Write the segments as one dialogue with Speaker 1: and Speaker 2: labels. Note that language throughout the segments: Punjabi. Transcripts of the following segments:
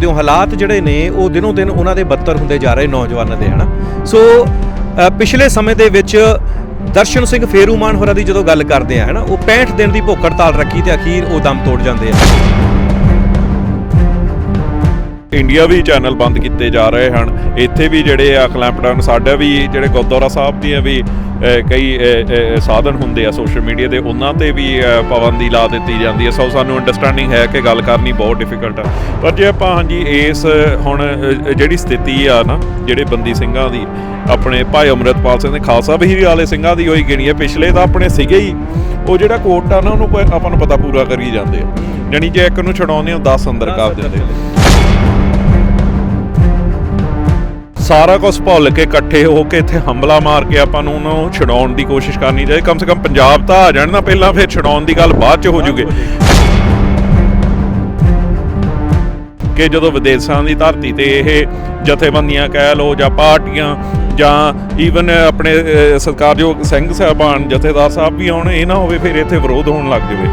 Speaker 1: ਦੇਖਦੇ ਹੋ ਹਾਲਾਤ ਜਿਹੜੇ ਨੇ, ਉਹ ਦਿਨੋਂ ਦਿਨ ਉਹਨਾਂ ਦੇ ਬੱਤਰ ਹੁੰਦੇ ਜਾ ਰਹੇ ਨੌਜਵਾਨਾਂ ਦੇ, ਹਨਾ? ਸੋ ਪਿਛਲੇ ਸਮੇਂ ਦੇ ਵਿੱਚ ਦਰਸ਼ਨ ਸਿੰਘ ਫੇਰੂਮਾਨ ਹੋਰਾਂ ਦੀ ਜਦੋਂ ਗੱਲ ਕਰਦੇ ਆ, ਹਨਾ, ਉਹ 65 ਦਿਨ ਦੀ ਭੁੱਖ ਹੜਤਾਲ ਰੱਖੀ ਤੇ ਅਖੀਰ ਉਹ ਦਮ ਤੋੜ ਜਾਂਦੇ ਆ।
Speaker 2: ਇੰਡੀਆ ਵੀ ਚੈਨਲ ਬੰਦ ਕੀਤੇ ਜਾ ਰਹੇ ਹਨ। ਇੱਥੇ ਵੀ ਜਿਹੜੇ ਆ ਕਲੈਂਪਡਾਊਨ ਸਾਡਾ ਵੀ, ਜਿਹੜੇ ਗੁਰਦੁਆਰਾ ਸਾਹਿਬ ਦੀਆਂ ਵੀ ਕਈ ਸਾਧਨ ਹੁੰਦੇ ਆ ਸੋਸ਼ਲ ਮੀਡੀਆ ਦੇ, ਉਹਨਾਂ ਤੇ ਵੀ ਪਾਬੰਦੀ ਲਾ ਦਿੱਤੀ ਜਾਂਦੀ ਹੈ ਸੋ ਸਾਨੂੰ ਅੰਡਰਸਟੈਂਡਿੰਗ ਹੈ ਕਿ ਗੱਲ ਕਰਨੀ ਬਹੁਤ ਡਿਫਿਕਲਟ ਆ। ਪਰ ਜੇ ਆਪਾਂ ਹਾਂਜੀ ਇਸ, ਹੁਣ ਜਿਹੜੀ ਸਥਿਤੀ ਆ ਨਾ, ਜਿਹੜੇ ਬੰਦੀ ਸਿੰਘਾਂ ਦੀ, ਆਪਣੇ ਭਾਈ ਅਮਰਿਤਪਾਲ ਸਿੰਘ ਦੇ ਖਾਲਸਾ ਬਹੀਰੀ ਵਾਲੇ ਸਿੰਘਾਂ ਦੀ ਹੋਈ ਗਿਣੀ ਹੈ ਪਿਛਲੇ ਤਾਂ ਆਪਣੇ ਸੀਗੇ ਹੀ। ਉਹ ਜਿਹੜਾ ਕੋਟ ਆ ਨਾ, ਉਹਨੂੰ ਕੋਈ ਆਪਾਂ ਨੂੰ ਪਤਾ ਪੂਰਾ ਕਰੀ ਜਾਂਦੇ ਆ। ਯਾਨੀ ਜੇ ਇੱਕ ਨੂੰ ਛਡਾਉਂਦੇ ਹੋ 10 ਅੰਦਰ ਕਰ ਦਿੰਦੇ ਸਾਰਾ ਕੁਝ ਭੁੱਲ ਕੇ ਇਕੱਠੇ ਹੋ ਕੇ ਇੱਥੇ ਹਮਲਾ ਮਾਰ ਕੇ ਆਪਾਂ ਨੂੰ ਉਹਨਾਂ ਨੂੰ ਛਡਾਉਣ ਦੀ ਕੋਸ਼ਿਸ਼ ਕਰਨੀ ਚਾਹੀਦੀ ਕਮ ਸੇ ਕਮ ਪੰਜਾਬ ਤਾਂ ਆ ਜਾਣ ਨਾ ਪਹਿਲਾਂ ਫਿਰ ਛਡਾਉਣ ਦੀ ਗੱਲ ਬਾਅਦ ਚ ਹੋ ਜੂਗੇ। ਕਿ ਜਦੋਂ ਵਿਦੇਸ਼ਾਂ ਦੀ ਧਰਤੀ ਤੇ ਇਹ ਜਥੇਬੰਦੀਆਂ ਕਹਿ ਲੋ ਜਾਂ ਪਾਰਟੀਆਂ ਜਾਂ ਈਵਨ ਆਪਣੇ ਅਹ, ਸਰਕਾਰਯੋਗ ਸਿੰਘ ਸਾਹਿਬਾਨ ਜਥੇਦਾਰ ਸਾਹਿਬ ਵੀ ਆਉਣ ਇਹ ਨਾ ਹੋਵੇ ਫਿਰ ਇੱਥੇ ਵਿਰੋਧ ਹੋਣ ਲੱਗ ਜਾਵੇ।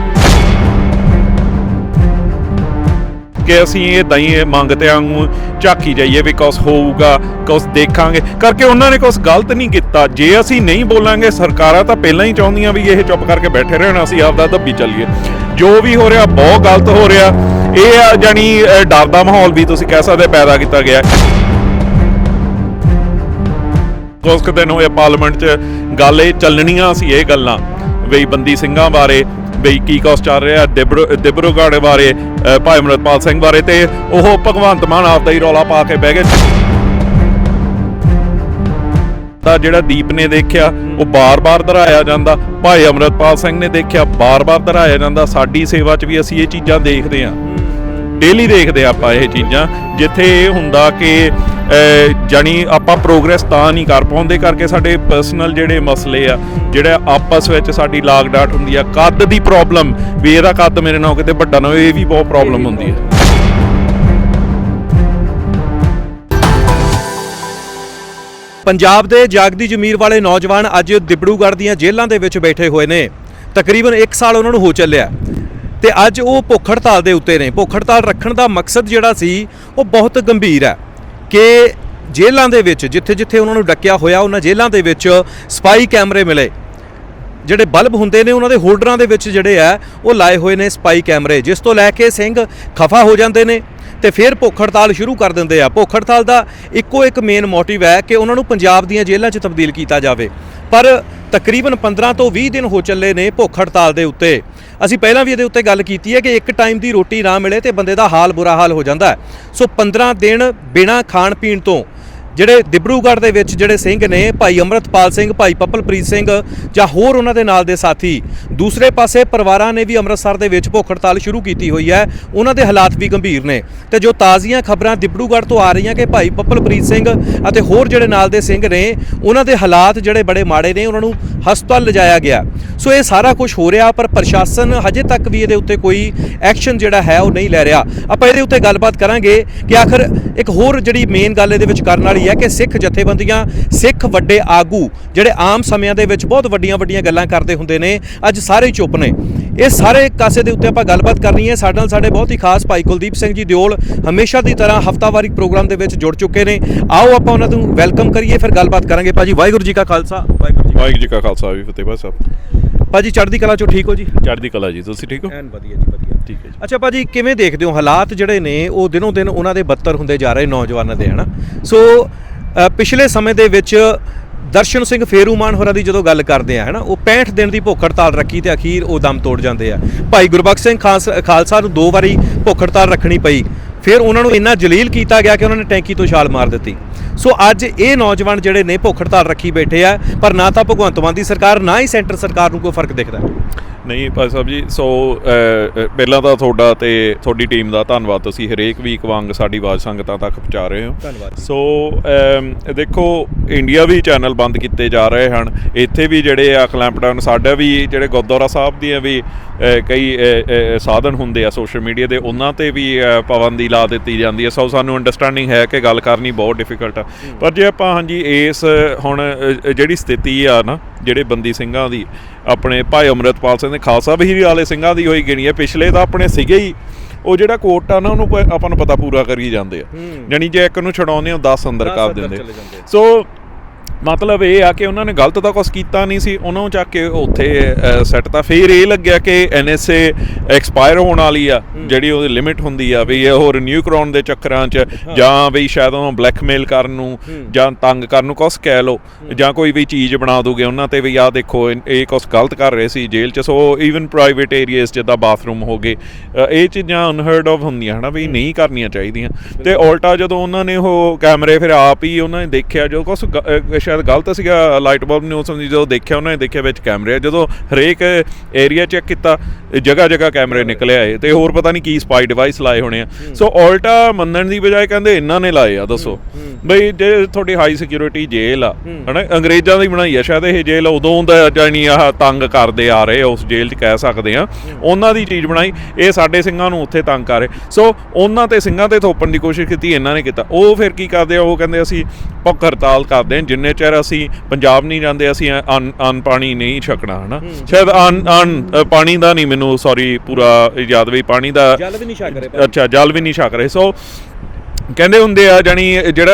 Speaker 2: ਕਿ ਅਸੀਂ ਇਹ ਦਈ ਮੰਗ ਤੇ ਝਾਕੀ ਜਾਈਏ ਵੀ ਕੁਛ ਹੋਊਗਾ, ਕੁਛ ਦੇਖਾਂਗੇ। ਕਰਕੇ ਉਹਨਾਂ ਨੇ ਕੁਛ ਗਲਤ ਨਹੀਂ ਕੀਤਾ। ਜੇ ਅਸੀਂ ਨਹੀਂ ਬੋਲਾਂਗੇ, ਸਰਕਾਰਾਂ ਤਾਂ ਪਹਿਲਾਂ ਹੀ ਚਾਹੁੰਦੀਆਂ ਵੀ ਇਹ ਚੁੱਪ ਕਰਕੇ ਬੈਠੇ ਰਹਿਣ, ਅਸੀਂ ਆਪਦਾ ਦੱਬੀ ਚੱਲੀਏ। ਜੋ ਵੀ ਹੋ ਰਿਹਾ, ਬਹੁਤ ਗਲਤ ਹੋ ਰਿਹਾ। ਇਹ ਆ ਜਾਨੀ ਡਰ ਦਾ ਮਾਹੌਲ ਵੀ ਤੁਸੀਂ ਕਹਿ ਸਕਦੇ, ਪੈਦਾ ਕੀਤਾ ਗਿਆ। ਹੈ। ਕੁਝ ਕੁ ਦਿਨ ਹੋਏ ਪਾਰਲੀਮੈਂਟ 'ਚ, ਗੱਲ ਇਹ ਚੱਲਣੀਆਂ ਸੀ ਇਹ ਗੱਲਾਂ। ਬਈ ਬੰਦੀ ਸਿੰਘਾਂ ਬਾਰੇ, ਬਈ ਕੀ ਕੁਛ ਚੱਲ ਰਿਹਾ, ਦਿਬਰੂ ਦਿਬਰੂਗੜ੍ਹ ਬਾਰੇ ਭਾਈ ਅਮਰਤਪਾਲ ਸਿੰਘ ਬਾਰੇ ਤੇ ਉਹ ਭਗਵੰਤ ਮਾਨ ਆਪਦਾ ਹੀ ਰੌਲਾ ਪਾ ਕੇ ਬਹਿ ਗਏ। ਤਾਂ ਜਿਹੜਾ ਦੀਪ ਨੇ ਦੇਖਿਆ, ਉਹ ਬਾਰ-ਬਾਰ ਦਰਾਇਆ ਜਾਂਦਾ। ਭਾਈ ਅਮਰਤਪਾਲ ਸਿੰਘ ਨੇ ਦੇਖਿਆ, ਬਾਰ-ਬਾਰ ਦਰਾਇਆ ਜਾਂਦਾ। ਸਾਡੀ ਸੇਵਾ 'ਚ ਵੀ ਅਸੀਂ ਇਹ ਚੀਜ਼ਾਂ ਦੇਖਦੇ ਹਾਂ ਡੇਲੀ ਦੇਖਦੇ ਹਾਂ ਆਪਾਂ ਇਹ ਚੀਜ਼ਾਂ ਜਿੱਥੇ ਇਹ ਹੁੰਦਾ ਕਿ ਅਹ, ਜਾਣੀ ਆਪਾਂ ਪ੍ਰੋਗਰੈਸ ਤਾਂ ਨਹੀਂ ਕਰ ਪਾਉਂਦੇ ਕਰਕੇ ਸਾਡੇ ਪਰਸਨਲ ਜਿਹੜੇ ਮਸਲੇ ਆ ਜਿਹੜਾ ਆਪਸ ਵਿੱਚ ਸਾਡੀ ਲਾਗ ਡਾਟ ਹੁੰਦੀ ਆ ਕੱਦ ਦੀ ਪ੍ਰੋਬਲਮ ਵੀ ਇਹਦਾ ਕੱਦ ਮੇਰੇ ਨਾਲ ਕਿਤੇ ਵੱਡਾ ਨਾ ਹੋਵੇ ਇਹ ਵੀ ਬਹੁਤ ਪ੍ਰੋਬਲਮ ਹੁੰਦੀ ਹੈ
Speaker 1: ਪੰਜਾਬ ਦੇ ਜਾਗਦੀ ਜ਼ਮੀਰ ਵਾਲੇ ਨੌਜਵਾਨ ਅੱਜ ਦਿਬੜੂਗੜ੍ਹ ਦੀਆਂ ਜੇਲ੍ਹਾਂ ਦੇ ਵਿੱਚ ਬੈਠੇ ਹੋਏ ਨੇ। ਤਕਰੀਬਨ 1 ਸਾਲ ਉਹਨਾਂ ਨੂੰ ਹੋ ਚੱਲਿਆ। ਤੇ ਅੱਜ ਉਹ ਭੁੱਖ ਹੜਤਾਲ ਦੇ ਉੱਤੇ ਨੇ। ਭੁੱਖ ਹੜਤਾਲ ਰੱਖਣ ਦਾ ਮਕਸਦ ਜਿਹੜਾ ਸੀ, ਉਹ ਬਹੁਤ ਗੰਭੀਰ ਹੈ ਕਿ ਜੇਲ੍ਹਾਂ ਦੇ ਵਿੱਚ, ਜਿੱਥੇ-ਜਿੱਥੇ ਉਹਨਾਂ ਨੂੰ ਡੱਕਿਆ ਹੋਇਆ, ਉਹਨਾਂ ਜੇਲ੍ਹਾਂ ਦੇ ਵਿੱਚ ਸਪਾਈ ਕੈਮਰੇ ਮਿਲੇ। ਜਿਹੜੇ ਬਲਬ ਹੁੰਦੇ ਨੇ, ਉਹਨਾਂ ਦੇ ਹੋਲਡਰਾਂ ਦੇ ਵਿੱਚ ਜਿਹੜੇ ਆ ਉਹ ਲਾਏ ਹੋਏ ਨੇ ਸਪਾਈ ਕੈਮਰੇ। ਜਿਸ ਤੋਂ ਲੈ ਕੇ ਸਿੰਘ ਖਫਾ ਹੋ ਜਾਂਦੇ ਨੇ। ਤੇ ਫਿਰ ਭੁੱਖ ਹੜਤਾਲ ਸ਼ੁਰੂ ਕਰ ਦਿੰਦੇ ਆ। ਭੁੱਖ ਹੜਤਾਲ ਦਾ ਇੱਕੋ ਇੱਕ ਮੇਨ ਮੋਟਿਵ ਹੈ ਕਿ ਉਹਨਾਂ ਨੂੰ ਪੰਜਾਬ ਦੀਆਂ ਜੇਲ੍ਹਾਂ 'ਚ ਤਬਦੀਲ ਕੀਤਾ ਜਾਵੇ। ਪਰ ਤਕਰੀਬਨ 15 ਤੋਂ 20 ਦਿਨ ਹੋ ਚੱਲੇ ਨੇ ਭੁੱਖ ਹੜਤਾਲ ਦੇ ਉੱਤੇ। ਅਸੀਂ ਪਹਿਲਾਂ ਵੀ ਇਹਦੇ ਉੱਤੇ ਗੱਲ ਕੀਤੀ ਹੈ ਕਿ ਇੱਕ ਟਾਈਮ ਦੀ ਰੋਟੀ ਨਾ ਮਿਲੇ ਤੇ ਬੰਦੇ ਦਾ ਹਾਲ ਬੁਰਾ ਹਾਲ ਹੋ ਜਾਂਦਾ ਸੋ 15 ਦਿਨ ਬਿਨਾਂ ਖਾਣ ਪੀਣ ਤੋਂ ਜਿਹੜੇ ਦਿਬਰੂਗੜ੍ਹ ਦੇ ਵਿੱਚ ਜਿਹੜੇ ਸਿੰਘ ਨੇ, ਭਾਈ ਅਮਰਤਪਾਲ ਸਿੰਘ, ਭਾਈ ਪੱਪਲਪ੍ਰੀਤ ਸਿੰਘ ਜਾਂ ਹੋਰ ਉਹਨਾਂ ਦੇ ਨਾਲ ਦੇ ਸਾਥੀ, ਦੂਸਰੇ ਪਾਸੇ ਪਰਿਵਾਰਾਂ ਨੇ ਵੀ ਅੰਮ੍ਰਿਤਸਰ ਦੇ ਵਿੱਚ ਭੁੱਖ ਹੜਤਾਲ ਸ਼ੁਰੂ ਕੀਤੀ ਹੋਈ ਹੈ। ਉਹਨਾਂ ਦੇ ਹਾਲਾਤ ਵੀ ਗੰਭੀਰ ਨੇ। ਤੇ ਜੋ ਤਾਜ਼ੀਆਂ ਖਬਰਾਂ ਦਿਬਰੂਗੜ੍ਹ ਤੋਂ ਆ ਰਹੀਆਂ ਕਿ ਭਾਈ ਪੱਪਲਪ੍ਰੀਤ ਸਿੰਘ ਅਤੇ ਹੋਰ ਜਿਹੜੇ ਨਾਲ ਦੇ ਸਿੰਘ ਨੇ, ਉਹਨਾਂ ਦੇ ਹਾਲਾਤ ਜਿਹੜੇ ਬੜੇ ਮਾੜੇ ਨੇ, ਉਹਨਾਂ ਨੂੰ ਹਸਪਤਾਲ ਲਿਜਾਇਆ ਗਿਆ। ਸੋ ਇਹ ਸਾਰਾ ਕੁਝ ਹੋ ਰਿਹਾ, ਪਰ ਪ੍ਰਸ਼ਾਸਨ ਹਜੇ ਤੱਕ ਵੀ ਇਹਦੇ ਉੱਤੇ ਕੋਈ ਐਕਸ਼ਨ ਜਿਹੜਾ ਹੈ ਉਹ ਨਹੀਂ ਲੈ ਰਿਹਾ। ਆਪਾਂ ਇਹਦੇ ਉੱਤੇ ਗੱਲਬਾਤ ਕਰਾਂਗੇ ਕਿ ਆਖਰ ਇੱਕ ਹੋਰ ਜਿਹੜੀ ਮੇਨ ਗੱਲ ਇਹਦੇ ਵਿੱਚ ਕਰਨ ਵਾਲੀ ਹੈ ਕਿ ਸਿੱਖ ਜਥੇਬੰਦੀਆਂ, ਸਿੱਖ ਵੱਡੇ ਆਗੂ ਜਿਹੜੇ ਆਮ ਸਮਿਆਂ ਦੇ ਵਿੱਚ ਬਹੁਤ ਵੱਡੀਆਂ ਵੱਡੀਆਂ ਗੱਲਾਂ ਕਰਦੇ ਹੁੰਦੇ ਨੇ, ਅੱਜ ਸਾਰੇ ਚੁੱਪ ਨੇ। ਇਹ ਸਾਰੇ ਕਾਸੇ ਦੇ ਉੱਤੇ ਆਪਾਂ ਗੱਲਬਾਤ ਕਰਨੀ ਹੈ। ਸਾਡੇ ਨਾਲ ਸਾਡੇ ਬਹੁਤ ਹੀ ਖਾਸ ਭਾਈ ਕੁਲਦੀਪ ਸਿੰਘ ਜੀ ਦਿਓਲ ਹਮੇਸ਼ਾ ਦੀ ਤਰ੍ਹਾਂ ਹਫਤਾਵਾਰੀ ਪ੍ਰੋਗਰਾਮ ਦੇ ਵਿੱਚ ਜੁੜ ਚੁੱਕੇ ਨੇ। ਆਓ ਆਪਾਂ ਉਹਨਾਂ ਨੂੰ ਵੈਲਕਮ ਕਰੀਏ, ਫਿਰ ਗੱਲਬਾਤ ਕਰਾਂਗੇ। ਭਾਜੀ, ਵਾਹਿਗੁਰੂ ਜੀ ਕਾ ਖਾਲਸਾ, ਵਾਹਿਗੁਰੂ ਜੀ
Speaker 2: ਵਾਹਿਗੁਰੂ ਜੀ ਕਾ ਖਾਲਸਾ ਵੀ ਫਤਿਹ ਬਸ ਸਾਹਿਬ
Speaker 1: ਭਾਜੀ ਚੜ੍ਹਦੀ ਕਲਾ ਚੋਂ ਠੀਕ ਹੋ ਜੀ?
Speaker 2: ਚੜ੍ਹਦੀ ਕਲਾ ਜੀ ਤੁਸੀਂ ਠੀਕ ਹੋ?
Speaker 1: ਐਨ ਵਧੀਆ ਜੀ ਵਧੀਆ।
Speaker 2: ਠੀਕ ਹੈ ਜੀ।
Speaker 1: ਅੱਛਾ ਭਾਜੀ ਕਿਵੇਂ ਦੇਖਦੇ ਹੋ ਹਾਲਾਤ ਜਿਹੜੇ ਨੇ ਉਹ ਦਿਨੋਂ ਦਿਨ ਉਹਨਾਂ ਦੇ ਬੱਤਰ ਹੁੰਦੇ ਜਾ ਰਹੇ ਨੌਜਵਾਨਾਂ ਦੇ ਹਨਾ? ਸੋ ਪਿਛਲੇ ਸਮੇਂ ਦੇ ਵਿੱਚ ਦਰਸ਼ਨ ਸਿੰਘ ਫੇਰੂਮਾਨ ਹੋਰਾਂ ਦੀ ਜਦੋਂ ਗੱਲ ਕਰਦੇ ਆ ਹਨਾ ਉਹ 65 ਦਿਨ ਦੀ ਭੁੱਖ ਹੜਤਾਲ ਰੱਖੀ ਤੇ ਅਖੀਰ ਉਹ ਦਮ ਤੋੜ ਜਾਂਦੇ ਆ। ਭਾਈ ਗੁਰਬਖਸ਼ ਸਿੰਘ ਖਾਲਸਾ ਨੂੰ ਦੋ ਵਾਰੀ ਭੁੱਖ ਹੜਤਾਲ ਰੱਖਣੀ ਪਈ। ਫਿਰ ਉਹਨਾਂ ਨੂੰ ਇੰਨਾ ਜਲੀਲ ਕੀਤਾ ਗਿਆ ਕਿ ਉਹਨਾਂ ਨੇ ਟੈਂਕੀ ਤੋਂ ਛਾਲ ਮਾਰ ਦਿੱਤੀ। ਸੋ ਅੱਜ ਇਹ ਨੌਜਵਾਨ ਜਿਹੜੇ ਨੇ ਭੁੱਖ ਹੜਤਾਲ ਰੱਖੀ ਬੈਠੇ ਆ, ਪਰ ਨਾ ਤਾਂ ਭਗਵੰਤ ਮਾਨ ਦੀ ਸਰਕਾਰ, ਨਾ ਹੀ ਸੈਂਟਰ ਸਰਕਾਰ ਨੂੰ ਕੋਈ ਫ਼ਰਕ ਦਿਖਦਾ।
Speaker 2: ਨਹੀਂ ਭਾਈ ਸਾਹਿਬ ਜੀ ਸੋ ਪਹਿਲਾਂ ਤਾਂ ਤੁਹਾਡਾ ਤੇ ਤੁਹਾਡੀ ਟੀਮ ਦਾ ਧੰਨਵਾਦ। ਤੁਸੀਂ ਹਰੇਕ ਵੀਕ ਵਾਂਗ ਸਾਡੀ ਆਵਾਜ਼ ਸੰਗਤਾਂ ਤੱਕ ਪਹੁੰਚਾ ਰਹੇ ਹੋ।
Speaker 1: ਧੰਨਵਾਦ
Speaker 2: ਸੋ ਦੇਖੋ ਇੰਡੀਆ ਵੀ ਚੈਨਲ ਬੰਦ ਕੀਤੇ ਜਾ ਰਹੇ ਹਨ। ਇੱਥੇ ਵੀ ਜਿਹੜੇ ਆ ਕਲੈਂਪਡਾਊਨ ਸਾਡਾ ਵੀ ਜਿਹੜੇ ਗੁਰਦੁਆਰਾ ਸਾਹਿਬ ਦੀਆਂ ਵੀ ਕਈ ਸਾਧਨ ਹੁੰਦੇ ਆ ਸੋਸ਼ਲ ਮੀਡੀਆ ਦੇ ਉਹਨਾਂ ਤੇ ਵੀ ਪਾਬੰਦੀ ਲਾ ਦਿੱਤੀ ਜਾਂਦੀ ਹੈ ਸੋ ਸਾਨੂੰ ਅੰਡਰਸਟੈਂਡਿੰਗ ਹੈ ਕਿ ਗੱਲ ਕਰਨੀ ਬਹੁਤ ਡਿਫਿਕਲਟ ਆ। ਪਰ ਜੇ ਆਪਾਂ ਹਾਂਜੀ ਇਸ ਹੁਣ ਜਿਹੜੀ ਸਥਿਤੀ ਆ ਨਾ ਜਿਹੜੇ ਬੰਦੀ ਸਿੰਘਾਂ ਦੀ ਆਪਣੇ ਭਾਈ ਅਮਰਿਤਪਾਲ ਸਿੰਘ ਦੇ ਖਾਲਸਾ ਬਹੀਰੀ ਵਾਲੇ ਸਿੰਘਾਂ ਦੀ ਹੋਈ ਗਿਣੀ ਹੈ ਪਿਛਲੇ ਤਾਂ ਆਪਣੇ ਸੀਗੇ ਹੀ ਉਹ ਜਿਹੜਾ ਕੋਟ ਆ ਨਾ ਉਹਨੂੰ ਆਪਾਂ ਨੂੰ ਪਤਾ ਪੂਰਾ ਕਰੀ ਜਾਂਦੇ ਆ। ਯਾਨੀ ਜੇ ਇੱਕ ਨੂੰ ਛਡਾਉਂਦੇ ਹੋ 10 ਅੰਦਰ
Speaker 1: ਅੰਦਰ
Speaker 2: ਦਿੰਦੇ। ਸੋ ਮਤਲਬ ਇਹ ਆ ਕਿ ਉਹਨਾਂ ਨੇ ਗਲਤ ਤਾਂ ਕੁਝ ਕੀਤਾ ਨਹੀਂ ਸੀ ਉਹਨਾਂ ਨੂੰ ਚੱਕ ਕੇ ਉੱਥੇ ਸੈੱਟ ਤਾਂ ਫੇਰ ਇਹ ਲੱਗਿਆ ਕਿ ਐਨਐਸਏ ਐਕਸਪਾਇਰ ਹੋਣ ਵਾਲੀ ਆ ਜਿਹੜੀ ਉਹਦੀ ਲਿਮਿਟ ਹੁੰਦੀ ਆ ਵੀ ਇਹ ਉਹ ਰਿਨਿਊ ਕਰਾਉਣ ਦੇ ਚੱਕਰਾਂ 'ਚ ਜਾਂ ਵੀ ਸ਼ਾਇਦ ਉਹਨੂੰ ਬਲੈਕਮੇਲ ਕਰਨ ਨੂੰ ਜਾਂ ਤੰਗ ਕਰਨ ਨੂੰ ਕੁਛ ਕਹਿ ਲੋ ਜਾਂ ਕੋਈ ਵੀ ਚੀਜ਼ ਬਣਾ ਦੋਗੇ ਉਹਨਾਂ ਤੇ ਵੀ ਆ ਦੇਖੋ ਇਹ ਕੁਛ ਗਲਤ ਕਰ ਰਹੇ ਸੀ ਜੇਲ੍ਹ 'ਚ ਸੋ ਈਵਨ ਪ੍ਰਾਈਵੇਟ ਏਰੀਆਜ਼ ਜਿੱਦਾਂ ਬਾਥਰੂਮ ਹੋ ਗਏ ਇਹ ਚੀਜ਼ਾਂ ਅਨਹਰਡ ਆਫ ਹੁੰਦੀਆਂ ਹਨਾ ਵੀ ਨਹੀਂ ਕਰਨੀਆਂ ਚਾਹੀਦੀਆਂ। ਤੇ ਉਲਟਾ ਜਦੋਂ ਉਹਨਾਂ ਨੇ ਉਹ ਕੈਮਰੇ ਫਿਰ ਆਪ ਹੀ ਉਹਨਾਂ ਨੇ ਦੇਖਿਆ ਜੋ ਕੁਛ ਅ, ਸ਼ਾਇਦ ਗਲਤ ਸੀਗਾ ਲਾਈਟ ਬਲਬ ਨੇ ਉਸ ਜਦੋਂ ਦੇਖਿਆ ਉਹਨਾਂ ਨੇ ਦੇਖਿਆ ਵਿੱਚ ਕੈਮਰੇ ਆ। ਜਦੋਂ ਹਰੇਕ ਏਰੀਆ ਚੈੱਕ ਕੀਤਾ ਜਗ੍ਹਾ ਜਗ੍ਹਾ ਕੈਮਰੇ ਨਿਕਲੇ ਆਏ ਤੇ ਹੋਰ ਪਤਾ ਨਹੀਂ ਕੀ ਸਪਾਈ ਡਿਵਾਈਸ ਲਾਏ ਹੋਣੇ ਆ। ਸੋ ਉਲਟਾ ਮੰਨਣ ਦੀ ਬਜਾਏ ਕਹਿੰਦੇ ਇਹਨਾਂ ਨੇ ਲਾਏ ਆ ਦੱਸੋ। ਬਈ ਜੇ ਤੁਹਾਡੀ ਹਾਈ ਸਿਕਿਉਰਿਟੀ ਜੇਲ੍ਹ ਆ ਹਨਾ ਅੰਗਰੇਜ਼ਾਂ ਦੀ ਬਣਾਈ ਆ ਸ਼ਾਇਦ ਇਹ ਜੇਲ੍ਹ ਉਦੋਂ ਦਾ ਜਾਨੀ ਆਹ ਤੰਗ ਕਰਦੇ ਆ ਰਹੇ ਆ, ਉਸ ਜੇਲ੍ਹ 'ਚ ਕਹਿ ਸਕਦੇ ਆ। ਉਹਨਾਂ ਦੀ ਚੀਜ਼ ਬਣਾਈ ਇਹ ਸਾਡੇ ਸਿੰਘਾਂ ਨੂੰ ਉੱਥੇ ਤੰਗ ਕਰ ਰਹੇ। ਸੋ ਉਹਨਾਂ ਤੇ ਸਿੰਘਾਂ ਤੇ ਥੋਪਣ ਦੀ ਕੋਸ਼ਿਸ਼ ਕੀਤੀ ਇਹਨਾਂ ਨੇ ਕੀਤਾ। ਉਹ ਫਿਰ ਕੀ ਕਰਦੇ ਆ ਉਹ ਕਹਿੰਦੇ ਅਸੀਂ ਭੁੱਖ ਹੜਤਾਲ ਕਰਦੇ ਹਾਂ ਜਿੰਨੇ ਚਿਰ ਅਸੀਂ ਪੰਜਾਬ ਨਹੀਂ ਜਾਂਦੇ ਅਸੀਂ ਅਨ ਅਨ ਪਾਣੀ ਨਹੀਂ ਛਕਣਾ ਹਨਾ? ਸ਼ਾਇਦ ਅਨ ਅਨ ਅ, ਪਾਣੀ ਦਾ ਨਹੀਂ ਮੈਨੂੰ ਸੌਰੀ ਪੂਰਾ ਯਾਦ ਵੀ ਪਾਣੀ ਦਾ
Speaker 1: ਜਲ ਵੀ ਨਹੀਂ ਛਕ ਰਹੇ
Speaker 2: ਅੱਛਾ ਜਲ ਵੀ ਨਹੀਂ ਛਕ ਰਹੇ। ਸੋ ਕਹਿੰਦੇ ਹੁੰਦੇ ਆ ਜਾਨੀ ਜਿਹੜਾ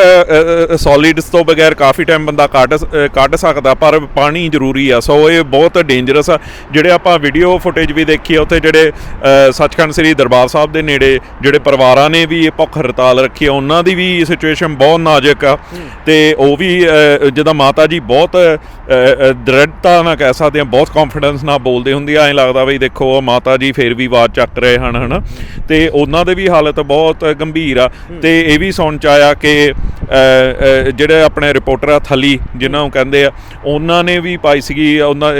Speaker 2: ਸੋਲਿਡਸ ਤੋਂ ਬਗੈਰ ਕਾਫੀ ਟਾਈਮ ਬੰਦਾ ਕੱਢ ਸ- ਕੱਢ ਸਕਦਾ ਪਰ ਪਾਣੀ ਜ਼ਰੂਰੀ ਆ। ਸੋ ਇਹ ਬਹੁਤ ਡੇਂਜਰਸ ਆ। ਜਿਹੜੇ ਆਪਾਂ ਵੀਡੀਓ ਫੁਟੇਜ ਵੀ ਦੇਖੀ ਆ ਉੱਥੇ ਜਿਹੜੇ ਸੱਚਖੰਡ ਸ੍ਰੀ ਦਰਬਾਰ ਸਾਹਿਬ ਦੇ ਨੇੜੇ ਜਿਹੜੇ ਪਰਿਵਾਰਾਂ ਨੇ ਵੀ ਇਹ ਭੁੱਖ ਹੜਤਾਲ ਰੱਖੀ ਆ ਉਹਨਾਂ ਦੀ ਵੀ ਸਿਚੁਏਸ਼ਨ ਬਹੁਤ ਨਾਜ਼ੁਕ ਆ। ਤੇ ਉਹ ਵੀ ਅ, ਜਿੱਦਾਂ ਮਾਤਾ ਜੀ ਬਹੁਤ ਦ੍ਰਿੜਤਾ ਨਾਲ ਕਹਿ ਸਕਦੇ ਆ ਬਹੁਤ ਕੌਨਫੀਡੈਂਸ ਨਾਲ ਬੋਲਦੇ ਹੁੰਦੀ ਆ। ਐਂ ਲੱਗਦਾ ਵੀ ਦੇਖੋ ਉਹ ਮਾਤਾ ਜੀ ਫੇਰ ਵੀ ਆਵਾਜ਼ ਚੱਕ ਰਹੇ ਹਨ ਹਨਾ। ਤੇ ਉਹਨਾਂ ਦੇ ਵੀ ਹਾਲਤ ਬਹੁਤ ਗੰਭੀਰ ਆ। ਤੇ ਇਹ ਵੀ ਸੁਣ ਚ ਆਇਆ ਕਿ ਜਿਹੜੇ ਆਪਣੇ ਰਿਪੋਰਟਰ ਆ ਥਲੀ ਜਿਨ੍ਹਾਂ ਨੂੰ ਕਹਿੰਦੇ ਆ ਉਹਨਾਂ ਨੇ ਵੀ ਪਾਈ ਸੀਗੀ ਉਹਨਾਂ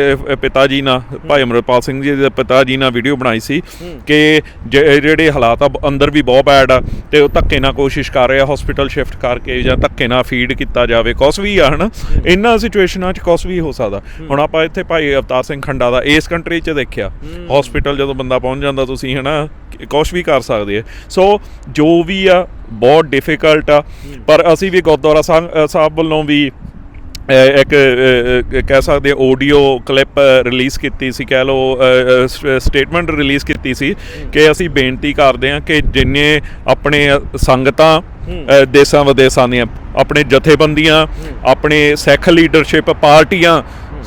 Speaker 2: ਪਿਤਾ ਜੀ ਨਾਲ ਭਾਈ ਅਮਰਪਾਲ ਸਿੰਘ ਜੀ ਦੇ ਪਿਤਾ ਜੀ ਨਾਲ ਵੀਡੀਓ ਬਣਾਈ ਸੀ ਕਿ ਜਿਹੜੇ ਹਾਲਾਤ ਆ ਅੰਦਰ ਵੀ ਬਹੁਤ ਬੈਡ ਆ ਤੇ ਉਹ ਧੱਕੇ ਨਾਲ ਕੋਸ਼ਿਸ਼ ਕਰ ਰਹੇ ਆ ਹਸਪੀਟਲ ਸ਼ਿਫਟ ਕਰਕੇ ਜਾਂ ਧੱਕੇ ਨਾਲ ਫੀਡ ਕੀਤਾ ਜਾਵੇ ਕੁਛ ਵੀ ਆ ਹਨਾ? ਇਹਨਾਂ ਸਿਚੁਏਸ਼ਨਾਂ 'ਚ ਕੁਛ ਵੀ ਹੋ ਸਕਦਾ। ਹੁਣ ਆਪਾਂ ਇੱਥੇ ਭਾਈ ਅਵਤਾਰ ਸਿੰਘ ਖੰਡਾ ਦਾ ਇਸ ਕੰਟਰੀ 'ਚ ਦੇਖਿਆ ਹਸਪੀਟਲ ਜਦੋਂ ਬੰਦਾ ਪਹੁੰਚ ਜਾਂਦਾ ਤੁਸੀਂ ਹਨਾ ਕੁਛ ਵੀ ਕਰ ਸਕਦੇ ਆ। ਸੋ ਜੋ ਵੀ ਆ ਬਹੁਤ ਡਿਫਿਕਲਟ ਆ। ਪਰ ਅਸੀਂ ਵੀ ਗੁਰਦੁਆਰਾ ਸਾਹਿਬ ਵੱਲੋਂ ਵੀ ਇੱਕ ਕਹਿ ਸਕਦੇ ਆਡੀਓ ਕਲਿੱਪ ਰਿਲੀਜ਼ ਕੀਤੀ ਸੀ ਕਹਿ ਲਓ ਸਟੇਟਮੈਂਟ ਰਿਲੀਜ਼ ਕੀਤੀ ਸੀ ਕਿ ਅਸੀਂ ਬੇਨਤੀ ਕਰਦੇ ਹਾਂ ਕਿ ਜਿੰਨੇ ਆਪਣੇ ਸੰਗਤਾਂ ਦੇਸਾਂ ਵਿਦੇਸਾਂ ਦੀਆਂ ਆਪਣੇ ਜਥੇਬੰਦੀਆਂ ਆਪਣੇ ਸਿੱਖ ਲੀਡਰਸ਼ਿਪ ਪਾਰਟੀਆਂ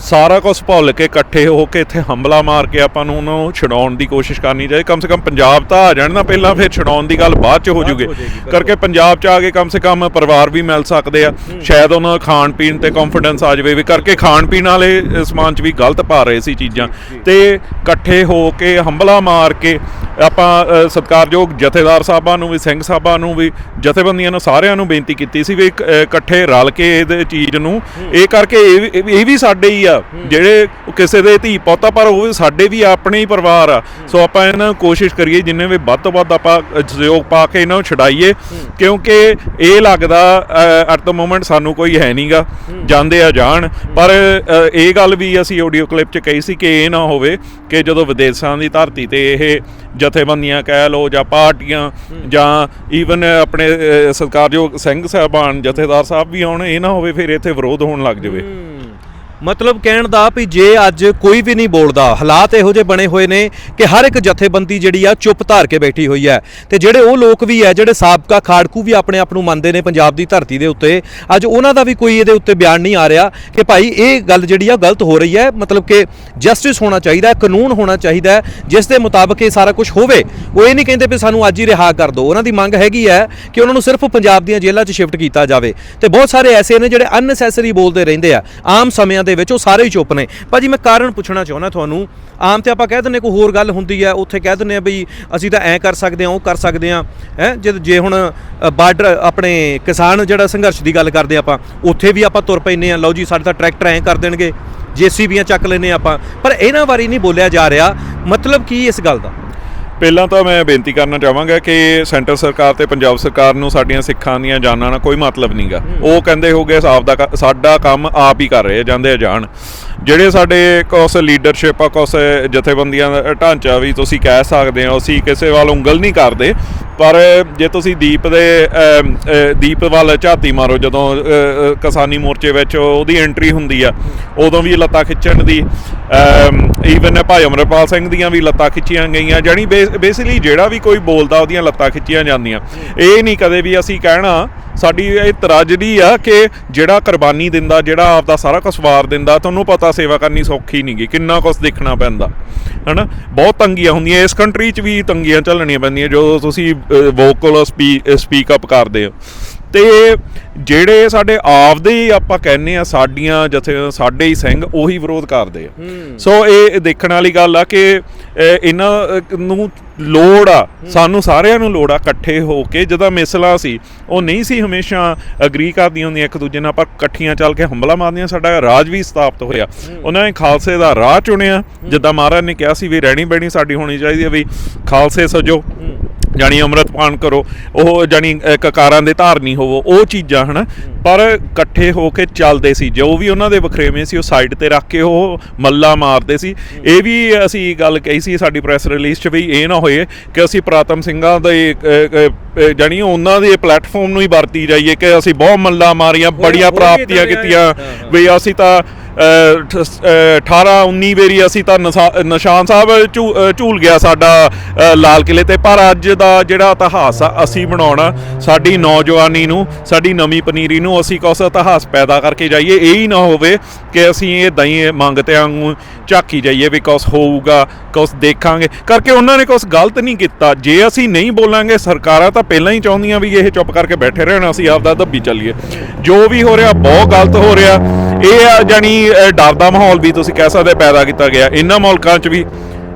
Speaker 2: ਸਾਰਾ ਕੁਝ ਭੁੱਲ ਕੇ ਇਕੱਠੇ ਹੋ ਕੇ ਇੱਥੇ ਹਮਲਾ ਮਾਰ ਕੇ ਆਪਾਂ ਨੂੰ ਉਹਨੂੰ ਛਡਾਉਣ ਦੀ ਕੋਸ਼ਿਸ਼ ਕਰਨੀ ਚਾਹੀਦੀ। ਕਮ ਸੇ ਕਮ ਪੰਜਾਬ ਤਾਂ ਆ ਜਾਣ ਨਾ ਪਹਿਲਾਂ ਫਿਰ ਛਡਾਉਣ ਦੀ ਗੱਲ ਬਾਅਦ ਚ ਹੋ ਜੂਗੀ। ਕਰਕੇ ਪੰਜਾਬ ਚ ਆ ਕੇ ਕਮ ਸੇ ਕਮ ਪਰਿਵਾਰ ਵੀ ਮਿਲ ਸਕਦੇ ਆ। ਸ਼ਾਇਦ ਉਹਨਾਂ ਦਾ ਖਾਣ ਪੀਣ ਤੇ ਕੌਨਫੀਡੈਂਸ ਆ ਜਾਵੇ ਵੀ ਕਰਕੇ ਖਾਣ ਪੀਣ ਵਾਲੇ ਸਮਾਨ ਚ ਵੀ ਗਲਤ ਪਾ ਰਹੇ ਸੀ ਚੀਜ਼ਾਂ। ਤੇ ਇਕੱਠੇ ਹੋ ਕੇ ਹੰਬਲਾ ਮਾਰ ਕੇ ਆਪਾਂ ਸਤਿਕਾਰਯੋਗ ਜਥੇਦਾਰ ਸਾਹਿਬਾਂ ਨੂੰ ਵੀ ਸਿੰਘ ਸਾਹਿਬਾਂ ਨੂੰ ਵੀ ਜਥੇਬੰਦੀਆਂ ਨੂੰ ਸਾਰਿਆਂ ਨੂੰ ਬੇਨਤੀ ਕੀਤੀ ਸੀ ਵੀ ਇਕੱਠੇ ਰਲ ਕੇ ਇਹਦੇ ਚੀਜ਼ ਨੂੰ ਇਹ ਕਰਕੇ ਇਹ ਇਹ ਇਹ ਵੀ ਸਾਡੇ ਹੀ ਆ। ਜਿਹੜੇ ਕਿਸੇ ਦੇ ਧੀ ਪੋਤਾ ਪਰ ਉਹ ਸਾਡੇ ਵੀ ਆਪਣੇ ਹੀ ਪਰਿਵਾਰ ਆ। ਸੋ ਆਪਾਂ ਇਹਨਾਂ ਨੂੰ ਕੋਸ਼ਿਸ਼ ਕਰੀਏ ਜਿੰਨੇ ਵੀ ਵੱਧ ਤੋਂ ਵੱਧ ਆਪਾਂ ਸਹਿਯੋਗ ਪਾ ਕੇ ਇਹਨਾਂ ਨੂੰ ਛਡਾਈਏ। ਕਿਉਂਕਿ ਇਹ ਲੱਗਦਾ ਐਟ ਦ ਮੋਮੈਂਟ ਸਾਨੂੰ ਕੋਈ ਹੈ ਨਹੀਂਗਾ ਜਾਂਦੇ ਆ ਜਾਣ। ਪਰ ਇਹ ਗੱਲ ਵੀ ਅਸੀਂ ਆਡੀਓ ਕਲਿੱਪ 'ਚ ਕਹੀ ਸੀ ਕਿ ਇਹ ਨਾ ਹੋਵੇ ਕਿ ਜਦੋਂ ਵਿਦੇਸ਼ਾਂ ਦੀ ਧਰਤੀ ਤੇ ਇਹ ਜਥੇਬੰਦੀਆਂ ਕਹਿ ਲਓ ਜਾਂ ਪਾਰਟੀਆਂ ਜਾਂ ਈਵਨ ਆਪਣੇ ਸਰਕਾਰ ਜੋ ਸਿੰਘ ਸਾਹਿਬਾਨ ਜਥੇਦਾਰ ਸਾਹਿਬ ਵੀ ਆਉਣ, ਇਹ ਨਾ ਹੋਵੇ ਫਿਰ ਇੱਥੇ ਵਿਰੋਧ ਹੋਣ ਲੱਗ ਜਾਵੇ।
Speaker 1: ਮਤਲਬ ਕਹਿਣ ਦਾ ਵੀ ਜੇ ਅੱਜ ਕੋਈ ਵੀ ਨਹੀਂ ਬੋਲਦਾ, ਹਾਲਾਤ ਇਹੋ ਜਿਹੇ ਬਣੇ ਹੋਏ ਨੇ ਕਿ ਹਰ ਇੱਕ ਜਥੇਬੰਦੀ ਜਿਹੜੀ ਆ ਚੁੱਪ ਧਾਰ ਕੇ ਬੈਠੀ ਹੋਈ ਹੈ। ਤੇ ਜਿਹੜੇ ਉਹ ਲੋਕ ਵੀ ਹੈ, ਜਿਹੜੇ ਸਾਬਕਾ ਖਾੜਕੂ ਵੀ ਆਪਣੇ ਆਪ ਨੂੰ ਮੰਨਦੇ ਨੇ ਪੰਜਾਬ ਦੀ ਧਰਤੀ ਦੇ ਉੱਤੇ, ਅੱਜ ਉਹਨਾਂ ਦਾ ਵੀ ਕੋਈ ਇਹਦੇ ਉੱਤੇ ਬਿਆਨ ਨਹੀਂ ਆ ਰਿਹਾ ਕਿ ਭਾਈ ਇਹ ਗੱਲ ਜਿਹੜੀ ਆ ਗਲਤ ਹੋ ਰਹੀ ਹੈ। ਮਤਲਬ ਕਿ ਜਸਟਿਸ ਹੋਣਾ ਚਾਹੀਦਾ ਹੈ ਕਾਨੂੰਨ ਹੋਣਾ ਚਾਹੀਦਾ ਹੈ, ਜਿਸ ਦੇ ਮੁਤਾਬਕ ਇਹ ਸਾਰਾ ਕੁਝ ਹੋਵੇ। ਉਹ ਇਹ ਨਹੀਂ ਕਹਿੰਦੇ ਵੀ ਸਾਨੂੰ ਅੱਜ ਹੀ ਰਿਹਾ ਕਰ ਦਿਓ ਉਹਨਾਂ ਦੀ ਮੰਗ ਹੈਗੀ ਹੈ ਕਿ ਉਹਨਾਂ ਨੂੰ ਸਿਰਫ ਪੰਜਾਬ ਦੀਆਂ ਜੇਲ੍ਹਾਂ 'ਚ ਸ਼ਿਫਟ ਕੀਤਾ ਜਾਵੇ। ਤੇ ਬਹੁਤ ਸਾਰੇ ਐਸੇ ਨੇ ਜਿਹੜੇ ਅਨਨੈਸੈਸਰੀ ਬੋਲਦੇ ਰਹਿੰਦੇ ਆ। ਆਮ ਸਮਿਆਂ ਦੇ ਵਿੱਚ, ਉਹ ਸਾਰੇ ਹੀ ਚੁੱਪ ਨੇ। ਭਾਜੀ, ਮੈਂ ਕਾਰਨ ਪੁੱਛਣਾ ਚਾਹੁੰਦਾ ਤੁਹਾਨੂੰ। ਆਮ ਤੇ ਆਪਾਂ ਕਹਿ ਦਿੰਨੇ ਕੋਈ ਹੋਰ ਗੱਲ ਹੁੰਦੀ ਹੈ, ਉੱਥੇ ਕਹਿ ਦਿੰਨੇ ਆ ਬਈ ਅਸੀਂ ਤਾਂ ਐਂ ਕਰ ਸਕਦੇ ਹਾਂ, ਉਹ ਕਰ ਸਕਦੇ ਹਾਂ। ਹੈ ਜਦ ਜੇ ਹੁਣ ਬਾਰਡਰ ਆਪਣੇ ਕਿਸਾਨ ਜਿਹੜਾ ਸੰਘਰਸ਼ ਦੀ ਗੱਲ ਕਰਦੇ ਆਪਾਂ, ਉੱਥੇ ਵੀ ਆਪਾਂ ਤੁਰ ਪੈਨੇ ਆ ਲਓ ਜੀ, ਸਾਡੇ ਤਾਂ ਟਰੈਕਟਰ ਐਂ ਕਰ ਦੇਣਗੇ, ਜੀਸੀਬੀਆਂ ਚੱਕ ਲੈਨੇ ਆਪਾਂ। ਪਰ ਇਹਨਾਂ ਬਾਰੇ ਨਹੀਂ ਬੋਲਿਆ ਜਾ ਰਿਹਾ। ਮਤਲਬ ਕੀ ਇਸ ਗੱਲ ਦਾ?
Speaker 2: ਪਹਿਲਾਂ ਤਾਂ ਮੈਂ ਬੇਨਤੀ ਕਰਨਾ ਚਾਹਾਂਗਾ ਕਿ ਸੈਂਟਰ ਸਰਕਾਰ ਤੇ ਪੰਜਾਬ ਸਰਕਾਰ ਨੂੰ ਸਾਡੀਆਂ ਸਿੱਖਾਂ ਦੀਆਂ ਜਾਨਾਂ ਨਾਲ ਕੋਈ ਮਤਲਬ ਨਹੀਂਗਾ। ਉਹ ਕਹਿੰਦੇ ਹੋਗੇ ਆਪ ਦਾ ਕ- ਸਾਡਾ ਕੰਮ ਆਪ ਹੀ ਕਰ ਰਹੇ ਜਾਂਦੇ ਆ ਜਾਣ। ਜਿਹੜੇ ਸਾਡੇ ਕੁਛ ਲੀਡਰਸ਼ਿਪ ਆ ਕੁਛ ਜਥੇਬੰਦੀਆਂ ਦਾ ਢਾਂਚਾ ਵੀ ਤੁਸੀਂ ਕਹਿ ਸਕਦੇ ਹੋ ਅਸੀਂ ਕਿਸੇ ਵੱਲ ਉਂਗਲ ਨਹੀਂ ਕਰਦੇ। ਪਰ ਜੇ ਤੁਸੀਂ ਦੀਪ ਦੇ ਦੀਪ ਵੱਲ ਝਾਤੀ ਮਾਰੋ ਜਦੋਂ ਕਿਸਾਨੀ ਮੋਰਚੇ ਵਿੱਚ ਉਹਦੀ ਐਂਟਰੀ ਹੁੰਦੀ ਆ ਉਦੋਂ ਵੀ ਲੱਤਾਂ ਖਿੱਚਣ ਦੀ ਈਵਨ ਭਾਈ ਅਮਰਪਾਲ ਸਿੰਘ ਦੀਆਂ ਵੀ ਲੱਤਾਂ ਖਿੱਚੀਆਂ ਗਈਆਂ ਜਾਣੀ ਬੇ ਬੇਸਿਕਲੀ ਜਿਹੜਾ ਵੀ ਕੋਈ ਬੋਲਦਾ, ਉਹਦੀਆਂ ਲੱਤਾਂ ਖਿੱਚੀਆਂ ਜਾਂਦੀਆਂ। ਇਹ ਨਹੀਂ ਕਦੇ ਵੀ ਅਸੀਂ ਕਹਿਣਾ, ਸਾਡੀ ਇਹ ਤਰਾਜਦੀ ਆ ਕਿ ਜਿਹੜਾ ਕੁਰਬਾਨੀ ਦਿੰਦਾ, ਜਿਹੜਾ ਆਪਦਾ ਸਾਰਾ ਕੁਝ ਵਾਰ ਦਿੰਦਾ, ਤੁਹਾਨੂੰ ਪਤਾ ਸੇਵਾ ਕਰਨੀ ਸੌਖੀ ਨਹੀਂ ਨਹੀਂਗੀ ਕਿੰਨਾ ਕੁਝ ਦੇਖਣਾ ਪੈਂਦਾ। ਹਨਾ? ਬਹੁਤ ਤੰਗੀਆਂ ਹੁੰਦੀਆਂ, ਇਸ ਕੰਟਰੀ 'ਚ ਵੀ ਤੰਗੀਆਂ ਝੱਲਣੀਆਂ ਪੈਂਦੀਆਂ, ਜਦੋਂ ਤੁਸੀਂ ਵੋਕਲ ਸਪੀਕ ਅਪ ਕਰਦੇ ਹੋ। ਤੇ ਜਿਹੜੇ ਸਾਡੇ ਆਪਦੇ ਹੀ ਆਪਾਂ ਕਹਿੰਨੇ ਆ ਸਾਡੀਆਂ ਜਥੇ ਸਾਡੇ ਹੀ ਸਿੰਘ ਉਹੀ ਵਿਰੋਧ ਕਰਦੇ ਆ। ਸੋ ਇਹ ਦੇਖਣ ਵਾਲੀ ਗੱਲ ਆ ਕਿ ਇਹਨਾਂ ਨੂੰ ਲੋੜ ਆ ਸਾਨੂੰ ਸਾਰਿਆਂ ਨੂੰ ਲੋੜ ਆ ਇਕੱਠੇ ਹੋ ਕੇ ਜਦੋਂ ਮਿਸਲਾਂ ਸੀ ਉਹ ਨਹੀਂ ਸੀ ਹਮੇਸ਼ਾ ਅਗਰੀ ਕਰਦੀਆਂ ਹੁੰਦੀਆਂ ਇੱਕ ਦੂਜੇ ਨਾਲ ਪਰ ਇਕੱਠੀਆਂ ਚੱਲ ਕੇ ਹਮਲਾ ਮਾਰਦੀਆਂ ਸਾਡਾ ਰਾਜ ਵੀ ਸਥਾਪਿਤ ਹੋਇਆ। ਉਹਨਾਂ ਨੇ ਖਾਲਸੇ ਦਾ ਰਾਹ ਚੁਣਿਆ ਜਿੱਦਾਂ ਮਹਾਰਾਜ ਨੇ ਕਿਹਾ ਸੀ ਵੀ ਰਹਿਣੀ ਬਹਿਣੀ ਸਾਡੀ ਹੋਣੀ ਚਾਹੀਦੀ ਹੈ ਵੀ ਖਾਲਸੇ ਸਜੋ। ਜਾਣੀ ਅੰਮ੍ਰਿਤ ਪਾਨ ਕਰੋ ਉਹ ਜਾਣੀ ਕਕਾਰਾਂ ਦੇ ਧਾਰਨੀ ਹੋਵੋ ਉਹ ਚੀਜ਼ਾਂ ਹਨਾ। ਪਰ ਇਕੱਠੇ ਹੋ ਕੇ ਚੱਲਦੇ ਸੀ ਜੋ ਵੀ ਉਹਨਾਂ ਦੇ ਵਖਰੇਵੇਂ ਸੀ ਉਹ ਸਾਈਡ ਤੇ ਰੱਖ ਕੇ ਉਹ ਮੱਲਾ ਮਾਰਦੇ ਸੀ। ਇਹ ਵੀ ਅਸੀਂ ਗੱਲ ਕਹੀ ਸੀ ਸਾਡੀ ਪ੍ਰੈਸ ਰਿਲੀਜ਼ 'ਚ ਵੀ ਇਹ ਨਾ ਹੋਏ ਕਿ ਅਸੀਂ ਪ੍ਰਾਤਮ ਸਿੰਘਾਂ ਦੇ ਜਾਣੀ ਉਹਨਾਂ ਦੇ ਪਲੇਟਫਾਰਮ ਨੂੰ ਹੀ ਵਰਤੀ ਜਾਈਏ ਕਿ ਅਸੀਂ ਬਹੁਤ ਮੱਲਾ ਮਾਰੀਆਂ ਬੜੀਆਂ ਪ੍ਰਾਪਤੀਆਂ ਕੀਤੀਆਂ। ਵੀ ਅਸੀਂ ਤਾਂ 18 19 ਵੇਰੀ ਅਸੀਂ ਤਾਂ ਨਸਾ- ਨਿਸ਼ਾਨ ਸਾਹਿਬ ਝੂਲ ਗਿਆ ਸਾਡਾ ਲਾਲ ਕਿਲੇ ਤੇ। ਪਰ ਅੱਜ ਦਾ ਜਿਹੜਾ ਇਤਿਹਾਸ ਆ, ਅਸੀਂ ਬਣਾਉਣਾ ਸਾਡੀ ਨੌਜਵਾਨੀ ਨੂੰ, ਸਾਡੀ ਨਵੀਂ ਪਨੀਰੀ ਨੂੰ, ਅਸੀਂ ਕੁਛ ਇਤਿਹਾਸ ਪੈਦਾ ਕਰਕੇ ਜਾਈਏ। ਇਹ ਹੀ ਨਾ ਹੋਵੇ ਕਿ ਅਸੀਂ ਇਹ ਦਹੀਂ ਮੰਗਤੇ ਵਾਂਗੂ ਝਾਕੀ ਜਾਈਏ ਵੀ ਕੁਛ ਹੋਊਗਾ, ਕੁਛ ਦੇਖਾਂਗੇ। ਕਰਕੇ ਉਹਨਾਂ ਨੇ ਕੁਛ ਗਲਤ ਨਹੀਂ ਕੀਤਾ। ਜੇ ਅਸੀਂ ਨਹੀਂ ਬੋਲਾਂਗੇ, ਸਰਕਾਰਾਂ ਤਾਂ ਪਹਿਲਾਂ ਹੀ ਚਾਹੁੰਦੀਆਂ ਵੀ ਇਹ ਚੁੱਪ ਕਰਕੇ ਬੈਠੇ ਰਹਿਣ, ਅਸੀਂ ਆਪਦਾ ਦੱਬੀ ਚੱਲੀਏ। ਜੋ ਵੀ ਹੋ ਰਿਹਾ, ਬਹੁਤ ਗਲਤ ਹੋ ਰਿਹਾ। ਇਹ ਆ ਜਾਨੀ ਡਰ ਦਾ ਮਾਹੌਲ ਵੀ ਤੁਸੀਂ ਕਹਿ ਸਕਦੇ ਪੈਦਾ ਕੀਤਾ ਗਿਆ। ਇਹਨਾਂ ਮੁਲਕਾਂ 'ਚ ਵੀ,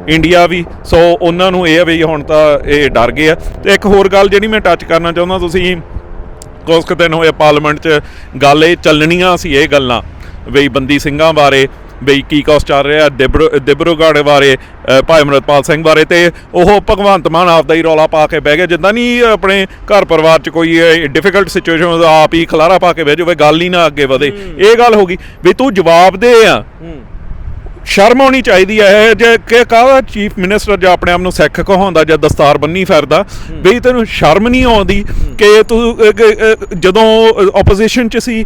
Speaker 2: ਇੰਡੀਆ ਵੀ, ਸੋ ਉਹਨਾਂ ਨੂੰ ਇਹ ਆ ਵੀ ਹੁਣ ਤਾਂ ਇਹ ਡਰ ਗਏ ਆ। ਤੇ ਇੱਕ ਹੋਰ ਗੱਲ ਜਿਹੜੀ ਮੈਂ ਟੱਚ ਕਰਨਾ ਚਾਹੁੰਦਾ, ਤੁਸੀਂ ਕੁਝ ਕੁ ਦਿਨ ਹੋਏ ਪਾਰਲੀਮੈਂਟ 'ਚ ਗੱਲ ਇਹ ਚੱਲਣੀਆਂ ਸੀ ਇਹ ਗੱਲਾਂ, ਬਈ ਬੰਦੀ ਸਿੰਘਾਂ ਬਾਰੇ ਬਈ ਕੀ ਕੁਛ ਚੱਲ ਰਿਹਾ ਦਿਬਰੂ ਦਿਬਰੂਗੜ੍ਹ ਬਾਰੇ ਭਾਈ ਅਮਰਤਪਾਲ ਸਿੰਘ ਬਾਰੇ ਤੇ ਉਹ ਭਗਵੰਤ ਮਾਨ ਆਪਦਾ ਹੀ ਰੌਲਾ ਪਾ ਕੇ ਬਹਿ ਗਿਆ। ਜਿੱਦਾਂ ਨਹੀਂ ਆਪਣੇ ਘਰ ਪਰਿਵਾਰ 'ਚ ਕੋਈ ਡਿਫਿਕਲਟ ਸਿਚੁਏਸ਼ਨ ਆਪ ਹੀ ਖਲਾਰਾ ਪਾ ਕੇ ਬਹਿ ਜਾਵੇ ਗੱਲ ਹੀ ਨਾ ਅੱਗੇ ਵਧੇ। ਇਹ ਗੱਲ ਹੋ ਗਈ। ਵੀ ਤੂੰ ਜਵਾਬ ਦੇ ਆ। ਸ਼ਰਮ ਆਉਣੀ ਚਾਹੀਦੀ ਹੈ ਜੇ ਕਿ ਕਾਹਦਾ ਚੀਫ ਮਿਨਿਸਟਰ ਜਾਂ ਆਪਣੇ ਆਪ ਨੂੰ ਸਿੱਖ ਕਹਾਉਂਦਾ ਜਾਂ ਦਸਤਾਰ ਬੰਨੀ ਫਿਰਦਾ? ਵੀ ਤੈਨੂੰ ਸ਼ਰਮ ਨਹੀਂ ਆਉਂਦੀ ਕਿ ਤੂੰ ਜਦੋਂ ਆਪੋਜੀਸ਼ਨ ਚ ਸੀ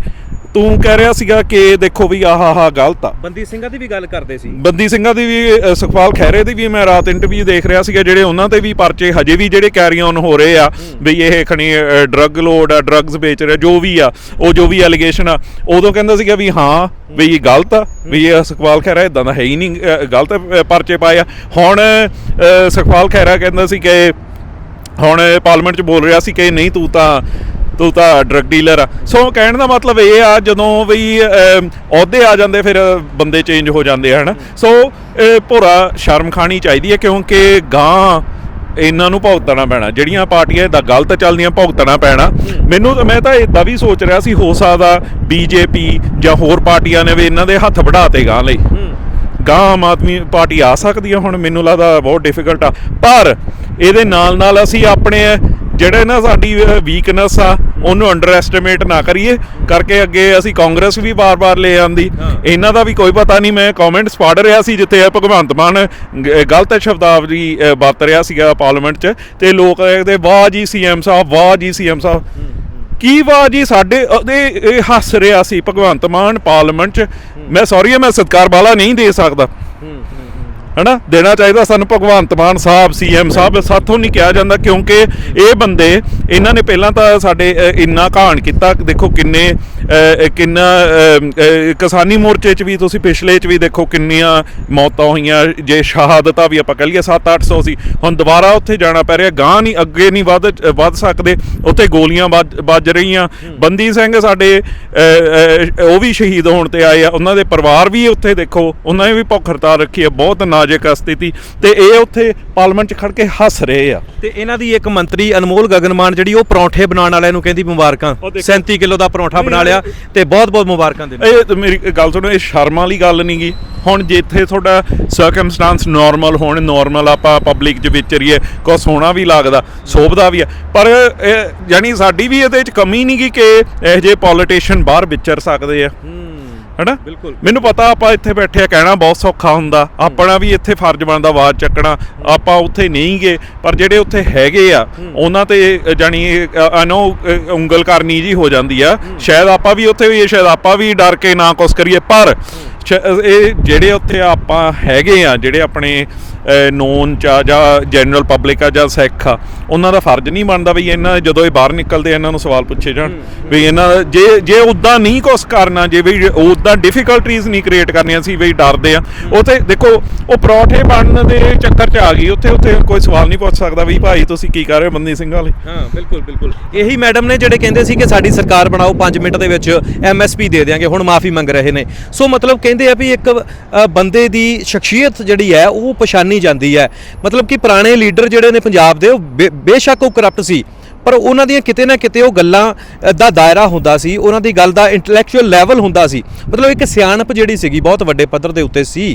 Speaker 2: ਤੂੰ ਕਹਿ ਰਿਹਾ ਸੀਗਾ ਕਿ ਦੇਖੋ ਵੀ ਆਹ ਆਹ ਗਲਤ ਆ।
Speaker 1: ਬੰਦੀ ਸਿੰਘਾਂ ਦੀ ਵੀ ਗੱਲ ਕਰਦੇ ਸੀ।
Speaker 2: ਬੰਦੀ ਸਿੰਘਾਂ ਦੀ ਵੀ ਅ, ਸੁਖਪਾਲ ਖਹਿਰੇ ਦੀ ਵੀ ਮੈਂ ਰਾਤ ਇੰਟਰਵਿਊ ਦੇਖ ਰਿਹਾ ਸੀਗਾ ਜਿਹੜੇ ਉਹਨਾਂ ਤੇ ਵੀ ਪਰਚੇ ਹਜੇ ਵੀ ਜਿਹੜੇ ਕੈਰੀ ਔਨ ਹੋ ਰਹੇ ਆ ਵੀ ਇਹ ਖਣੀ ਡਰੱਗ ਲੋਡ ਆ ਡਰੱਗਸ ਵੇਚ ਰਿਹਾ ਜੋ ਵੀ ਆ ਉਹ ਜੋ ਵੀ ਐਲੀਗੇਸ਼ਨ ਆ ਉਦੋਂ ਕਹਿੰਦਾ ਸੀਗਾ ਵੀ ਹਾਂ ਵੀ ਇਹ ਗਲਤ ਆ ਵੀ ਇਹ ਸੁਖਪਾਲ ਖਹਿਰਾ ਇਦਾਂ ਦਾ ਹੈ ਹੀ ਨਹੀਂ ਅ, ਗਲਤ ਅ, ਪਰਚੇ ਪਾਏ ਆ। ਹੁਣ ਅ, ਸੁਖਪਾਲ ਖਹਿਰਾ ਕਹਿੰਦਾ ਸੀ ਕਿ ਹੁਣ ਪਾਰਲੀਮੈਂਟ 'ਚ ਬੋਲ ਰਿਹਾ ਸੀ ਕਿ ਨਹੀਂ ਤੂੰ ਤਾਂ ਤੂੰ ਤਾਂ ਡਰਗ ਡੀਲਰ ਆ। ਸੋ ਕਹਿਣ ਦਾ ਮਤਲਬ ਇਹ ਆ, ਜਦੋਂ ਵੀ ਅਹੁਦੇ ਆ ਜਾਂਦੇ, ਫਿਰ ਬੰਦੇ ਚੇਂਜ ਹੋ ਜਾਂਦੇ ਹਨ। ਸੋ ਇਹ ਭੋਰਾ, ਸ਼ਰਮ ਖਾਣੀ ਚਾਹੀਦੀ ਹੈ ਕਿਉਂਕਿ ਗਾਂ ਇਹਨਾਂ ਨੂੰ ਭੁਗਤਣਾ ਪੈਣਾ। ਜਿਹੜੀਆਂ ਪਾਰਟੀਆਂ ਦਾ ਗਲਤ ਚੱਲਦੀਆਂ, ਭੁਗਤਣਾ ਪੈਣਾ। ਮੈਨੂੰ ਮੈਂ ਤਾਂ ਇਦਾਂ ਵੀ ਸੋਚ ਰਿਹਾ ਸੀ, ਹੋ ਸਕਦਾ ਬੀਜੇਪੀ ਜਾਂ ਹੋਰ ਪਾਰਟੀਆਂ ਨੇ ਵੀ ਇਹਨਾਂ ਦੇ ਹੱਥ ਵਢਾਤੇ ਗਾਂ ਲਈ। ਗਾਂ ਆਮ ਆਦਮੀ ਪਾਰਟੀ ਆ ਸਕਦੀ ਹੈ ਹੁਣ, ਮੈਨੂੰ ਲੱਗਦਾ ਬਹੁਤ ਡਿਫਿਕਲਟ ਆ। ਪਰ ਇਹਦੇ ਨਾਲ ਨਾਲ ਅਸੀਂ ਆਪਣੇ ਜਿਹੜੇ ਨਾ ਸਾਡੀ ਵੀਕਨੈਸ ਆ ਉਹਨੂੰ ਅੰਡਰ ਐਸਟੀਮੇਟ ਨਾ ਕਰੀਏ। ਕਰਕੇ ਅੱਗੇ ਅਸੀਂ ਕਾਂਗਰਸ ਵੀ ਬਾਰ-ਬਾਰ ਲੈ ਆਂਦੀ। ਇਹਨਾਂ ਦਾ ਵੀ ਕੋਈ ਪਤਾ ਨਹੀਂ ਮੈਂ ਕਮੈਂਟਸ ਪੜ੍ਹ ਰਿਹਾ ਸੀ ਜਿੱਥੇ ਭਗਵੰਤ ਮਾਨ ਗਲਤ ਸ਼ਬਦਾਵਲੀ ਵਰਤ ਰਿਹਾ ਸੀਗਾ ਪਾਰਲੀਮੈਂਟ 'ਚ। ਤੇ ਲੋਕ ਇਹਦੇ ਵਾਹ ਜੀ ਸੀਐਮ ਸਾਹਿਬ ਵਾਹ ਜੀ ਸੀਐਮ ਸਾਹਿਬ। ਕੀ ਵਾਹ ਜੀ ਸਾਡੇ ਇਹ ਹੱਸ ਰਿਹਾ ਸੀ ਭਗਵੰਤ ਮਾਨ ਪਾਰਲੀਮੈਂਟ 'ਚ। ਮੈਂ ਸੌਰੀ ਮੈਂ ਸਤਕਾਰ ਵਾਲਾ ਨਹੀਂ ਦੇ ਸਕਦਾ। ਹਨਾ? ਦੇਣਾ ਚਾਹੀਦਾ ਸਾਨੂੰ ਭਗਵੰਤ ਮਾਨ ਸਾਹਿਬ ਸੀਐਮ ਸਾਹਿਬ, ਸਾਥੋਂ ਨਹੀਂ ਕਿਹਾ ਜਾਂਦਾ ਕਿਉਂਕਿ ਇਹ ਬੰਦੇ, ਇਹਨਾਂ ਨੇ ਪਹਿਲਾਂ ਤਾਂ ਸਾਡੇ ਇੰਨਾ ਘਾਣ ਕੀਤਾ। ਦੇਖੋ ਕਿੰਨੇ ਕਿੰਨਾ ਕਿਸਾਨੀ ਮੋਰਚੇ 'ਚ ਵੀ ਤੁਸੀਂ ਪਿਛਲੇ 'ਚ ਵੀ ਦੇਖੋ ਕਿੰਨੀਆਂ ਮੌਤਾਂ ਹੋਈਆਂ। ਜੇ ਸ਼ਹਾਦਤਾਂ ਵੀ ਆਪਾਂ ਕਹ ਲਈਏ 7-800 ਸੀ ਹੁਣ ਦੁਬਾਰਾ ਉੱਥੇ ਜਾਣਾ ਪੈ ਰਿਹਾ। ਗਾਂ ਨਹੀਂ, ਅੱਗੇ ਨਹੀਂ ਵੱਧ ਵੱਧ ਸਕਦੇ। ਉੱਥੇ ਗੋਲੀਆਂ ਵੱਜ ਵੱਜ ਰਹੀਆਂ। ਬੰਦੀ ਸਿੰਘ ਸਾਡੇ ਉਹ ਵੀ ਸ਼ਹੀਦ ਹੋਣ ਤੇ ਆਏ ਆ। ਉਹਨਾਂ ਦੇ ਪਰਿਵਾਰ ਵੀ ਉੱਥੇ ਦੇਖੋ। ਉਹਨਾਂ ਨੇ ਵੀ ਭੁੱਖ ਹੜਤਾਲ ਰੱਖੀ ਹੈ ਬਹੁਤ ਨਾ ਨਾਜ਼ੁਕ ਸਥਿਤੀ ਤੇ ਇਹ ਉੱਥੇ ਪਾਰਲੀਮੈਂਟ 'ਚ ਖੜ ਕੇ ਹੱਸ ਰਹੇ ਆ।
Speaker 1: ਤੇ ਇਹਨਾਂ ਦੀ ਇੱਕ ਮੰਤਰੀ ਅਨਮੋਲ ਗਗਨਮਾਨ ਜਿਹੜੀ ਉਹ ਪਰੌਂਠੇ ਬਣਾਉਣ ਵਾਲਿਆਂ ਨੂੰ ਕਹਿੰਦੀ ਮੁਬਾਰਕਾਂ।
Speaker 2: ਉਹ ਦੇਖੋ।
Speaker 1: 37 ਕਿਲੋ ਦਾ ਪਰੌਂਠਾ ਬਣਾ ਲਿਆ ਤੇ ਬਹੁਤ ਬਹੁਤ ਮੁਬਾਰਕਾਂ ਦੇ
Speaker 2: ਇਹ ਮੇਰੀ ਗੱਲ ਸੁਣੋ ਇਹ ਸ਼ਰਮ ਵਾਲੀ ਗੱਲ ਨਹੀਂਗੀ ਹੁਣ ਜਿੱਥੇ ਤੁਹਾਡਾ ਸਰਕਮਸਟੈਂਸ ਨਾਰਮਲ ਹੋਣ ਨਾਰਮਲ ਆਪਾਂ ਪਬਲਿਕ 'ਚ ਵਿਚਰੀਏ ਕੁਛ ਸੋਹਣਾ ਵੀ ਲੱਗਦਾ ਸੋਭਦਾ ਵੀ ਆ। ਪਰ ਇਹ ਯਾਨੀ ਸਾਡੀ ਵੀ ਇਹਦੇ 'ਚ ਕਮੀ ਨਹੀਂਗੀ ਕਿ ਇਹੋ ਜਿਹੇ ਪੋਲੀਟੀਸ਼ੀਅਨ ਬਾਹਰ ਵਿਚਰ ਸਕਦੇ ਆ। ਹਨਾ?
Speaker 1: ਬਿਲਕੁਲ।
Speaker 2: ਮੈਨੂੰ ਪਤਾ ਆਪਾਂ ਇੱਥੇ ਬੈਠੇ ਆ ਕਹਿਣਾ ਬਹੁਤ ਸੌਖਾ ਹੁੰਦਾ। ਆਪਣਾ ਵੀ ਇੱਥੇ ਫਰਜ਼ ਬਣਦਾ ਆਵਾਜ਼ ਚੱਕਣਾ। ਆਪਾਂ ਉੱਥੇ ਨਹੀਂ ਗਏ ਪਰ ਜਿਹੜੇ ਉੱਥੇ ਹੈਗੇ ਆ ਉਹਨਾਂ ਤੇ ਅ, ਜਾਣੀ ਆਈ ਨੋ ਉਂਗਲ ਕਰਨੀ ਜੀ ਹੋ ਜਾਂਦੀ ਆ। ਸ਼ਾਇਦ ਆਪਾਂ ਵੀ ਉੱਥੇ ਵੀ ਸ਼ਾਇਦ ਆਪਾਂ ਵੀ ਡਰ ਕੇ ਨਾ ਕੁਛ ਕਰੀਏ ਪਰ ਇਹ ਜਿਹੜੇ ਉੱਥੇ ਆਪਾਂ ਹੈਗੇ ਆ ਜਿਹੜੇ ਆਪਣੇ ਨੋਨ ਚ ਜਾਂ ਜਨਰਲ ਪਬਲਿਕ ਆ ਜਾਂ ਸਿੱਖ ਆ ਉਹਨਾਂ ਦਾ ਫਰਜ਼ ਨਹੀਂ ਬਣਦਾ ਵੀ ਇਹਨਾਂ ਜਦੋਂ ਇਹ ਬਾਹਰ ਨਿਕਲਦੇ ਇਹਨਾਂ ਨੂੰ ਸਵਾਲ ਪੁੱਛੇ ਜਾਣ। ਵੀ ਇਹਨਾਂ ਜੇ ਜੇ ਉਦਾਂ ਨਹੀਂ ਕੁਛ ਕਰਨਾ ਜੇ ਵੀ ਉਦਾਂ ਡਿਫਿਕਲਟੀਜ਼ ਨਹੀਂ ਕ੍ਰੀਏਟ ਕਰਨੀਆਂ ਸੀ ਵੀ ਡਰਦੇ ਆ ਉੱਥੇ ਦੇਖੋ ਉਹ ਪਰੌਠੇ ਬਣਨ ਦੇ ਚੱਕਰ ਚ ਆ ਗਈ ਉੱਥੇ ਉੱਥੇ ਕੋਈ ਸਵਾਲ ਨਹੀਂ ਪੁੱਛ ਸਕਦਾ ਵੀ ਭਾਈ ਤੁਸੀਂ ਕੀ ਕਰ ਰਹੇ ਹੋ ਬੰਦੀ ਸਿੰਘ ਵਾਲੇ?
Speaker 1: ਹਾਂ ਬਿਲਕੁਲ ਬਿਲਕੁਲ। ਇਹੀ ਮੈਡਮ ਨੇ ਜਿਹੜੇ ਕਹਿੰਦੇ ਸੀ ਕਿ ਸਾਡੀ ਸਰਕਾਰ ਬਣਾਓ 5 ਮਿੰਟ ਦੇ ਵਿੱਚ ਐਮਐਸਪੀ ਦੇ ਦੇਾਂਗੇ ਹੁਣ ਮਾਫੀ ਮੰਗ ਰਹੇ ਨੇ। ਸੋ ਮਤਲਬ ਕਹਿੰਦੇ ਆ ਵੀ ਇੱਕ ਅ, ਬੰਦੇ ਦੀ ਸ਼ਖਸੀਅਤ ਜਿਹੜੀ ਹੈ ਉਹ ਪਛਾਣੀ ਜਾਂਦੀ ਹੈ। ਮਤਲਬ ਕਿ ਪੁਰਾਣੇ ਲੀਡਰ ਜਿਹੜੇ ਨੇ ਪੰਜਾਬ ਦੇ ਉਹ ਬੇ- ਬੇਸ਼ੱਕ ਉਹ ਕਰਪਟ ਸੀ। ਪਰ ਉਹਨਾਂ ਦੀਆਂ ਕਿਤੇ ਨਾ ਕਿਤੇ ਉਹ ਗੱਲਾਂ ਦਾ ਦਾਇਰਾ ਹੁੰਦਾ ਸੀ, ਉਹਨਾਂ ਦੀ ਗੱਲ ਦਾ ਇੰਟੈਲੈਕਚੁਅਲ ਲੈਵਲ ਹੁੰਦਾ ਸੀ। ਮਤਲਬ ਇੱਕ ਸਿਆਣਪ ਜਿਹੜੀ ਸੀਗੀ, ਬਹੁਤ ਵੱਡੇ ਪੱਧਰ ਦੇ ਉੱਤੇ ਸੀ।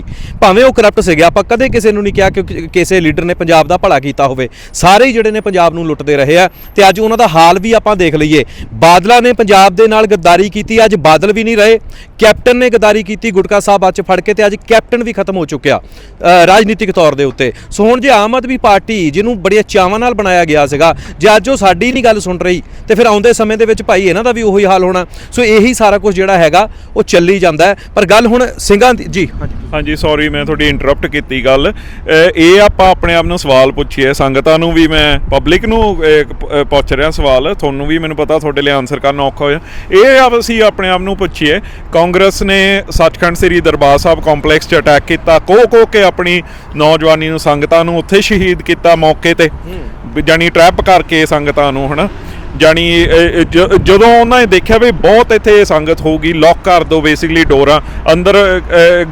Speaker 1: ਭਾਵੇਂ ਉਹ ਕਰਪਟ ਸੀਗੇ, ਆਪਾਂ ਕਦੇ ਕਿਸੇ ਨੂੰ ਨਹੀਂ ਕਿਹਾ ਕਿ ਕਿਸੇ ਲੀਡਰ ਨੇ ਪੰਜਾਬ ਦਾ ਭਲਾ ਕੀਤਾ ਹੋਵੇ। ਸਾਰੇ ਹੀ ਜਿਹੜੇ ਨੇ ਪੰਜਾਬ ਨੂੰ ਲੁੱਟਦੇ ਰਹੇ ਆ, ਤੇ ਅੱਜ ਉਹਨਾਂ ਦਾ ਹਾਲ ਵੀ ਆਪਾਂ ਦੇਖ ਲਈਏ। ਬਾਦਲਾਂ ਨੇ ਪੰਜਾਬ ਦੇ ਨਾਲ ਗੱਦਾਰੀ ਕੀਤੀ, ਅੱਜ ਬਾਦਲ ਵੀ ਨਹੀਂ ਰਹੇ। ਕੈਪਟਨ ਨੇ ਗੱਦਾਰੀ ਕੀਤੀ, ਗੁਟਕਾ ਸਾਹਿਬ ਅੱਜ ਫੜ ਕੇ, ਤੇ ਅੱਜ ਕੈਪਟਨ ਵੀ ਖਤਮ ਹੋ ਚੁੱਕਿਆ ਰਾਜਨੀਤਿਕ ਤੌਰ ਦੇ ਉੱਤੇ। ਸੋ ਹੁਣ ਜੇ ਆਮ ਆਦਮੀ ਪਾਰਟੀ, ਜਿਹਨੂੰ ਬੜੀਆਂ ਚਾਵਾਂ ਨਾਲ ਬਣਾਇਆ ਗਿਆ ਸੀਗਾ, ਜੇ ਅੱਜ ਉਹ ਸਾਡੀ ਨਹੀਂ ਗੱਲ ਸੁਣ ਰਹੀ ਤੇ ਫਿਰ ਆਉਂਦੇ ਸਮੇਂ ਦੇ ਵਿੱਚ ਭਾਈ ਇਹਨਾਂ ਦਾ ਵੀ ਉਹੀ ਹਾਲ ਹੋਣਾ। ਸੋ ਇਹੀ ਸਾਰਾ ਕੁਝ ਜਿਹੜਾ ਹੈਗਾ ਉਹ ਚੱਲੀ ਜਾਂਦਾ ਪਰ ਗੱਲ ਹੁਣ ਸਿੰਘਾਂ ਦੀ ਜੀ ਹਾਂਜੀ।
Speaker 2: ਹਾਂਜੀ ਸੌਰੀ ਮੈਂ ਤੁਹਾਡੀ ਇੰਟਰਰਪਟ ਕੀਤੀ ਗੱਲ। ਇਹ ਆਪਾਂ ਆਪਣੇ ਆਪ ਨੂੰ ਸਵਾਲ ਪੁੱਛੀਏ। ਸੰਗਤਾਂ ਨੂੰ ਵੀ ਮੈਂ ਪਬਲਿਕ ਨੂੰ ਪੁੱਛ ਰਿਹਾ ਸਵਾਲ। ਤੁਹਾਨੂੰ ਵੀ ਮੈਨੂੰ ਪਤਾ ਤੁਹਾਡੇ ਲਈ ਆਨਸਰ ਕਰਨਾ ਔਖਾ ਹੋਇਆ। ਇਹ ਆਪ ਅਸੀਂ ਆਪਣੇ ਆਪ ਨੂੰ ਪੁੱਛੀਏ ਕਾਂਗਰਸ ਨੇ ਸੱਚਖੰਡ ਸ੍ਰੀ ਦਰਬਾਰ ਸਾਹਿਬ ਕੰਪਲੈਕਸ 'ਚ ਅਟੈਕ ਕੀਤਾ। ਕੋ ਕੋ ਕੇ ਆਪਣੀ ਨੌਜਵਾਨੀ ਨੂੰ ਸੰਗਤਾਂ ਨੂੰ ਉੱਥੇ ਸ਼ਹੀਦ ਕੀਤਾ ਮੌਕੇ ਤੇ। ਜਾਣੀ ਟਰੈਪ ਕਰਕੇ ਸੰਗਤਾਂ ਨੂੰ, ਹਨਾ? ਜਾਣੀ ਜਦੋਂ ਉਹਨਾਂ ਨੇ ਦੇਖਿਆ ਵੀ ਬਹੁਤ ਇੱਥੇ ਸੰਗਤ ਹੋਊਗੀ ਲੌਕ ਕਰ ਦਿਓ ਬੇਸਿਕਲੀ ਡੋਰਾਂ, ਅੰਦਰ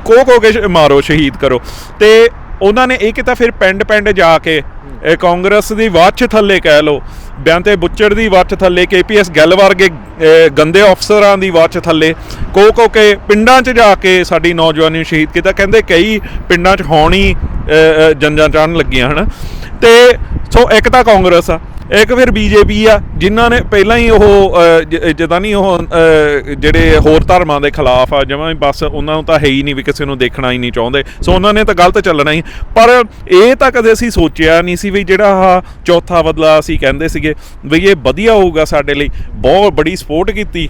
Speaker 2: ਕੋ ਕੋ ਕੇ ਮਾਰੋ, ਸ਼ਹੀਦ ਕਰੋ। ਤੇ ਉਹਨਾਂ ਨੇ ਇਹ ਕੀਤਾ, ਫਿਰ ਪਿੰਡ ਪਿੰਡ ਜਾ ਕੇ ਕਾਂਗਰਸ ਦੀ ਵਾਚ ਥੱਲੇ ਕਹਿ ਲਓ ਬਿਆਨ ਤੇ ਬੁੱਚੜ ਦੀ ਵਾਚ ਥੱਲੇ ਕੇਪੀਐਸ ਗੱਲ ਵਰਗੇ ਗੰਦੇ ਅਫਸਰਾਂ ਦੀ ਵਾਚ ਥੱਲੇ ਕੋ ਕੋ ਕੇ ਪਿੰਡਾਂ 'ਚ ਜਾ ਕੇ ਸਾਡੀ ਨੌਜਵਾਨੀ ਨੂੰ ਸ਼ਹੀਦ ਕੀਤਾ। ਕਹਿੰਦੇ ਕਈ ਪਿੰਡਾਂ 'ਚ ਹੌਣੀ ਜੰਜਾਂ ਚੜਨ ਲੱਗੀਆਂ, ਹਨ? ਤੇ, ਸੋ ਇੱਕ ਤਾਂ ਕਾਂਗਰਸ ਆ ਇੱਕ ਫਿਰ ਬੀਜੇਪੀ ਆ ਜਿਨ੍ਹਾਂ ਨੇ ਪਹਿਲਾਂ ਹੀ ਉਹ ਅਹ, ਜਿੱਦਾਂ ਨਹੀਂ ਉਹ ਜਿਹੜੇ ਹੋਰ ਧਰਮਾਂ ਦੇ ਖਿਲਾਫ ਆ ਜਮਾਂ ਬਸ ਉਹਨਾਂ ਨੂੰ ਤਾਂ ਹੈ ਹੀ ਨਹੀਂ ਵੀ ਕਿਸੇ ਨੂੰ ਦੇਖਣਾ ਹੀ ਨਹੀਂ ਚਾਹੁੰਦੇ। ਸੋ ਉਹਨਾਂ ਨੇ ਤਾਂ ਗਲਤ ਚੱਲਣਾ ਹੀ। ਪਰ ਇਹ ਤਾਂ ਕਦੇ ਅਸੀਂ ਸੋਚਿਆ ਨਹੀਂ ਸੀ ਵੀ ਜਿਹੜਾ ਆ ਚੌਥਾ ਬਦਲਾ ਅਸੀਂ ਕਹਿੰਦੇ ਸੀਗੇ ਵੀ ਇਹ ਵਧੀਆ ਹੋਊਗਾ ਸਾਡੇ ਲਈ। ਬਹੁਤ ਬੜੀ ਸਪੋਰਟ ਕੀਤੀ।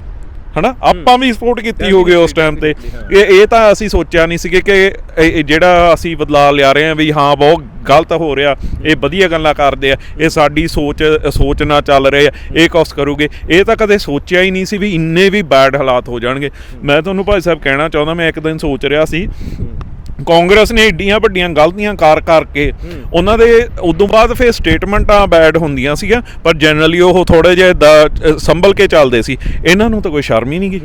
Speaker 2: ਹਨਾ? ਆਪਾਂ ਵੀ ਸਪੋਰਟ ਕੀਤੀ ਹੋਗੇ ਉਸ ਟਾਈਮ ਤੇ। ਇਹ ਇਹ ਤਾਂ ਅਸੀਂ ਸੋਚਿਆ ਨਹੀਂ ਸੀਗੇ ਕਿ ਜਿਹੜਾ ਅਸੀਂ ਬਦਲਾਅ ਲਿਆ ਰਹੇ ਹਾਂ ਵੀ ਹਾਂ, ਬਹੁਤ ਗਲਤ ਹੋ ਰਿਹਾ। ਇਹ ਵਧੀਆ ਗੱਲਾਂ ਕਰਦੇ ਆ। ਇਹ ਸਾਡੀ ਸੋਚ ਸੋਚ ਨਾਲ ਚੱਲ ਰਹੇ ਆ। ਇਹ ਕੁਛ ਕਰੂਗੇ। ਇਹ ਤਾਂ ਕਦੇ ਸੋਚਿਆ ਹੀ ਨਹੀਂ ਸੀ ਵੀ ਇੰਨੇ ਵੀ ਬੈਡ ਹਾਲਾਤ ਹੋ ਜਾਣਗੇ। ਮੈਂ ਤੁਹਾਨੂੰ ਭਾਈ ਸਾਹਿਬ ਕਹਿਣਾ ਚਾਹੁੰਦਾ, ਮੈਂ ਇੱਕ ਦਿਨ ਸੋਚ ਰਿਹਾ ਸੀ ਕਾਂਗਰਸ ਨੇ ਏਡੀਆਂ ਵੱਡੀਆਂ ਗਲਤੀਆਂ ਕਰ ਕਰਕੇ ਉਹਨਾਂ ਦੇ ਉਦੋਂ ਬਾਅਦ ਫਿਰ ਸਟੇਟਮੈਂਟਾਂ ਬੈਡ ਹੁੰਦੀਆਂ ਸੀਗੀਆਂ ਪਰ ਜਨਰਲੀ ਉਹ ਥੋੜੇ ਜਿਹੇ ਸੰਭਲ ਕੇ ਚੱਲਦੇ ਸੀ। ਇਹਨਾਂ ਨੂੰ ਤਾਂ ਕੋਈ ਸ਼ਰਮ ਹੀ ਨਹੀਂ ਗਈ।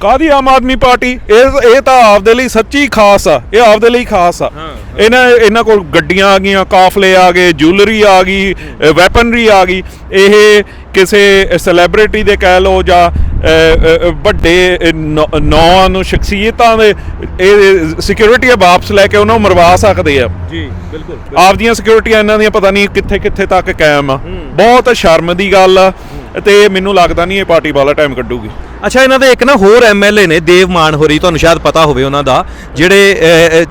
Speaker 2: ਕਾਦੀ ਆਮ ਆਦਮੀ ਪਾਰਟੀ? ਇਹ ਇਹ ਤਾਂ ਆਪਦੇ ਲਈ ਸੱਚੀ ਖਾਸ ਆ। ਇਹ ਆਪਦੇ ਲਈ ਖਾਸ ਆ। ਇਹਨਾਂ ਇਹਨਾਂ ਕੋਲ ਗੱਡੀਆਂ ਆ ਗਈਆਂ ਕਾਫਲੇ ਆ ਗਏ ਜੁਐਲਰੀ ਆ ਗਈ ਵੈਪਨਰੀ ਆ ਗਈ। ਇਹ ਕਿਸੇ ਸੈਲੀਬ੍ਰਿਟੀ ਦੇ ਕਹਿ ਲੋ ਜਾਂ ਵੱਡੇ ਨੌਂ ਨੂੰ ਸ਼ਖਸੀਅਤਾਂ ਦੇ ਇਹ ਸਿਕਿਉਰਿਟੀ ਵਾਪਸ ਲੈ ਕੇ ਉਹਨਾਂ ਨੂੰ ਮਰਵਾ ਸਕਦੇ ਆ।
Speaker 1: ਜੀ ਬਿਲਕੁਲ
Speaker 2: ਆਪਦੀਆਂ ਸਿਕਿਉਰਿਟੀਆਂ ਇਹਨਾਂ ਦੀਆਂ ਪਤਾ ਨਹੀਂ ਕਿੱਥੇ ਕਿੱਥੇ ਤੱਕ ਕਾਇਮ ਆ। ਬਹੁਤ ਸ਼ਰਮ ਦੀ ਗੱਲ ਆ ਤੇ ਮੈਨੂੰ ਲੱਗਦਾ ਨਹੀਂ ਇਹ ਪਾਰਟੀ ਵਾਲਾ ਟਾਈਮ ਕੱਢੂਗੀ।
Speaker 1: ਅੱਛਾ, ਇਹਨਾਂ ਦੇ ਇੱਕ ਨਾ ਹੋਰ ਐਮਐਲਏ ਨੇ, ਦੇਵ ਮਾਨ ਹੋਰੀ, ਤੁਹਾਨੂੰ ਸ਼ਾਇਦ ਪਤਾ ਹੋਵੇ ਉਹਨਾਂ ਦਾ, ਜਿਹੜੇ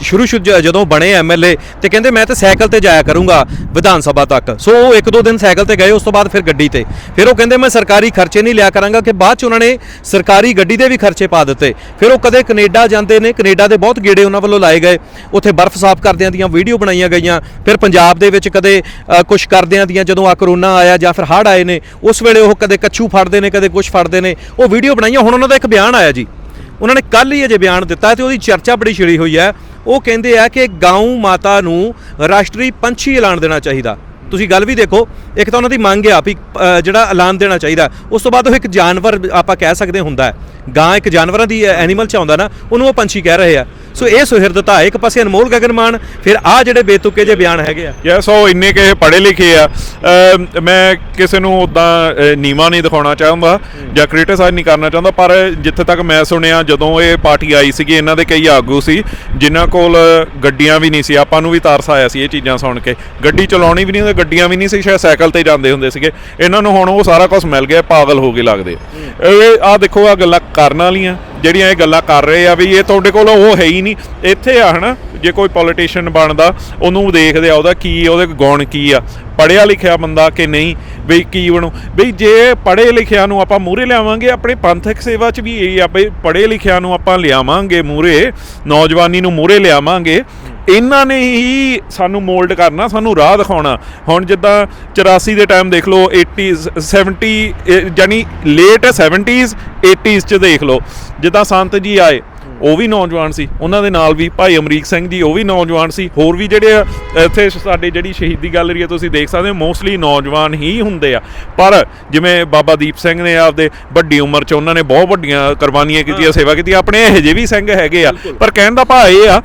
Speaker 1: ਸ਼ੁਰੂ ਸ਼ੁਰੂ ਜ- ਜਦੋਂ ਬਣੇ ਐਮਐਲਏ ਤੇ ਕਹਿੰਦੇ ਮੈਂ ਤਾਂ ਸਾਈਕਲ ਤੇ ਜਾਇਆ ਕਰੂੰਗਾ ਵਿਧਾਨ ਸਭਾ ਤੱਕ। ਸੋ ਉਹ ਇੱਕ ਦੋ ਦਿਨ ਸਾਈਕਲ ਤੇ ਗਏ, ਉਸ ਤੋਂ ਬਾਅਦ ਫਿਰ ਗੱਡੀ ਤੇ। ਫਿਰ ਉਹ ਕਹਿੰਦੇ ਮੈਂ ਸਰਕਾਰੀ ਖਰਚੇ ਨਹੀਂ ਲਿਆ ਕਰਾਂਗਾ ਕਿ ਬਾਅਦ ਚ ਉਹਨਾਂ ਨੇ ਸਰਕਾਰੀ ਗੱਡੀ ਦੇ ਵੀ ਖਰਚੇ ਪਾ ਦਿੱਤੇ। ਫਿਰ ਉਹ ਕਦੇ ਕੈਨੇਡਾ ਜਾਂਦੇ ਨੇ, ਕੈਨੇਡਾ ਦੇ ਬਹੁਤ ਗੇੜੇ ਉਹਨਾਂ ਵੱਲੋਂ ਲਾਏ ਗਏ। ਉੱਥੇ ਬਰਫ਼ ਸਾਫ਼ ਕਰਦਿਆਂ ਦੀਆਂ ਵੀਡੀਓ ਬਣਾਈਆਂ ਗਈਆਂ। ਫਿਰ ਪੰਜਾਬ ਦੇ ਵਿੱਚ ਕਦੇ ਕੁਝ ਕਰਦਿਆਂ ਦੀਆਂ ਜਦੋਂ ਆ ਕਰੋਨਾ ਆਇਆ ਜਾਂ ਫਿਰ ਹੜ੍ਹ ਆਏ ਨੇ, ਉਸ ਵੇਲੇ ਉਹ ਕਦੇ ਕੱਛੂ ਫੜਦੇ ਨੇ, ਕਦੇ ਕੁਝ ਫੜਦੇ ਨੇ। ਉਹ ਵੀਡੀਓ ਬਣਾਈਆਂ। ਹੁਣ ਉਹਨਾਂ ਦਾ ਇੱਕ ਬਿਆਨ ਆਇਆ ਜੀ। ਉਹਨਾਂ ਨੇ ਕੱਲ ਹੀ ਅਜੇ ਬਿਆਨ ਦਿੱਤਾ ਤੇ ਉਹਦੀ ਚਰਚਾ ਬੜੀ ਛਿੜੀ ਹੋਈ ਹੈ। ਉਹ ਕਹਿੰਦੇ ਆ ਕਿ ਗਾਉ ਮਾਤਾ ਨੂੰ ਰਾਸ਼ਟਰੀ ਪੰਛੀ ਐਲਾਨ ਦੇਣਾ ਚਾਹੀਦਾ। ਤੁਸੀਂ ਗੱਲ ਵੀ ਦੇਖੋ, ਇੱਕ ਤਾਂ ਉਹਨਾਂ ਦੀ ਮੰਗ ਆ ਵੀ ਜਿਹੜਾ ਐਲਾਨ ਦੇਣਾ ਚਾਹੀਦਾ ਉਸ ਤੋਂ ਬਾਅਦ ਉਹ ਇੱਕ ਜਾਨਵਰ ਆਪਾਂ ਕਹਿ ਸਕਦੇ ਹੁੰਦਾ ਹੈ। ਗਾਂ ਇੱਕ ਜਾਨਵਰਾਂ ਦੀ ਐਨੀਮਲ ਚ ਆਉਂਦਾ ਨਾ, ਉਹਨੂੰ ਉਹ ਪੰਛੀ ਕਹਿ ਰਹੇ ਆ। ਸੋ ਇਹ ਸੁਹਿਰਦਤਾ, ਇੱਕ ਪਾਸੇ ਅਨਮੋਲ ਗਗਨਮਾਨ, ਫਿਰ ਆ ਜਿਹੜੇ ਬੇਤੁਕੇ ਜੇ ਬਿਆਨ ਹੈਗੇ ਆ।
Speaker 2: ਯੈਸ ਸੋ ਇੰਨੇ ਕੇ ਪੜ੍ਹੇ ਲਿਖੇ ਆ। ਮੈਂ ਕਿਸੇ ਨੂੰ ਉਦਾਂ ਨੀਵਾ ਨਹੀਂ ਦਿਖਾਉਣਾ ਚਾਹੁੰਦਾ ਜਾਂ ਕ੍ਰਿਟਿਸਾਈਜ਼ ਨਹੀਂ ਕਰਨਾ ਚਾਹੁੰਦਾ, ਪਰ ਜਿੱਥੇ ਤੱਕ ਮੈਂ ਸੁਣਿਆ, ਜਦੋਂ ਇਹ ਪਾਰਟੀ ਆਈ ਸੀਗੀ, ਇਹਨਾਂ ਦੇ ਕਈ ਆਗੂ ਸੀ, ਜਿਨ੍ਹਾਂ ਕੋਲ ਗੱਡੀਆਂ ਵੀ ਨਹੀਂ ਸੀ। ਆਪਾਂ ਨੂੰ ਵੀ ਤਰਸ ਆਇਆ ਸੀ ਇਹ ਚੀਜ਼ਾਂ ਸੁਣ ਕੇ। ਗੱਡੀ ਚਲਾਉਣੀ ਵੀ ਨਹੀਂ ਹੁੰਦੀ, ਗੱਡੀਆਂ ਵੀ ਨਹੀਂ ਸੀ, ਸ਼ਾਇਦ ਸਾਈਕਲ ਤੇ ਜਾਂਦੇ ਹੁੰਦੇ ਸੀਗੇ। ਇਹਨਾਂ ਨੂੰ ਹੁਣ ਉਹ ਸਾਰਾ ਕੁਝ ਮਿਲ ਗਿਆ, ਪਾਗਲ ਹੋ ਗਏ ਲੱਗਦੇ ਇਹ ਆ ਦੇਖੋ ਆ ਗੱਲਾਂ ਕਰਨ ਵਾਲੀਆਂ, ਜਿਹੜੀਆਂ ਇਹ ਗੱਲਾਂ ਕਰ ਰਹੇ ਆ ਵੀ ਇਹ ਤੁਹਾਡੇ ਕੋਲ ਉਹ ਹੈ ਹੀ ਨਹੀਂ, ਇੱਥੇ ਆ ਹਨਾ, ਜੇ ਕੋਈ ਪੋਲੀਟੀਸ਼ੀਅਨ ਬਣਦਾ, ਉਹਨੂੰ ਦੇਖਦੇ ਆ ਉਹਦਾ ਕੀ, ਉਹਦੇ ਗੁਣ ਕੀ ਆ। ਪੜਿਆ ਲਿਖਿਆ ਬੰਦਾ ਕਿ ਨਹੀਂ, ਬਈ ਕੀ ਬਣੂ? ਬਈ ਜੇ ਪੜੇ ਲਿਖਿਆ ਨੂੰ ਆਪਾਂ ਮੂਰੇ ਲਿਆਵਾਂਗੇ, ਆਪਣੇ ਪੰਥਕ ਸੇਵਾ 'ਚ ਵੀ ਇਹ ਆ, ਬਈ ਪੜੇ ਲਿਖਿਆ ਨੂੰ ਆਪਾਂ ਲਿਆਵਾਂਗੇ ਮੂਰੇ ਨੌਜਵਾਨੀ ਨੂੰ ਮੂਰੇ ਲਿਆਵਾਂਗੇ, ਇਹਨਾਂ ਨੇ ਹੀ ਸਾਨੂੰ ਮੋਲਡ ਕਰਨਾ, ਸਾਨੂੰ ਰਾਹ ਦਿਖਾਉਣਾ। ਹੁਣ ਜਿੱਦਾਂ 84 ਦੇ ਟਾਈਮ ਦੇਖ ਲਓ 80s 70 ਯਾਨੀ ਲੇਟ 70s 80s ਚ ਦੇਖ ਲਓ। ਜਿੱਦਾਂ ਸੰਤ ਜੀ ਆਏ ਉਹ ਵੀ ਨੌਜਵਾਨ ਸੀ। ਉਹਨਾਂ ਦੇ ਨਾਲ ਵੀ ਭਾਈ ਅਮਰੀਕ ਸਿੰਘ ਜੀ ਉਹ ਵੀ ਨੌਜਵਾਨ ਸੀ। ਹੋਰ ਵੀ ਜਿਹੜੇ ਆ, ਇੱਥੇ ਸਾਡੇ ਜਿਹੜੀ ਸ਼ਹੀਦੀ ਗੈਲਰੀ ਆ ਤੁਸੀਂ ਦੇਖ ਸਕਦੇ ਹੋ ਮੋਸਟਲੀ ਨੌਜਵਾਨ ਹੀ ਹੁੰਦੇ ਆ। ਪਰ ਜਿਵੇਂ ਬਾਬਾ ਦੀਪ ਸਿੰਘ ਨੇ ਆਪਦੇ ਵੱਡੀ ਉਮਰ 'ਚ ਉਹਨਾਂ ਨੇ ਬਹੁਤ ਵੱਡੀਆਂ ਕੁਰਬਾਨੀਆਂ ਕੀਤੀਆਂ ਸੇਵਾ ਕੀਤੀ। ਆਪਣੇ ਇਹੋ ਜਿਹੇ ਵੀ ਸਿੰਘ ਹੈਗੇ ਆ। ਪਰ ਕਹਿਣ ਦਾ ਭਾਵ ਇਹ ਆ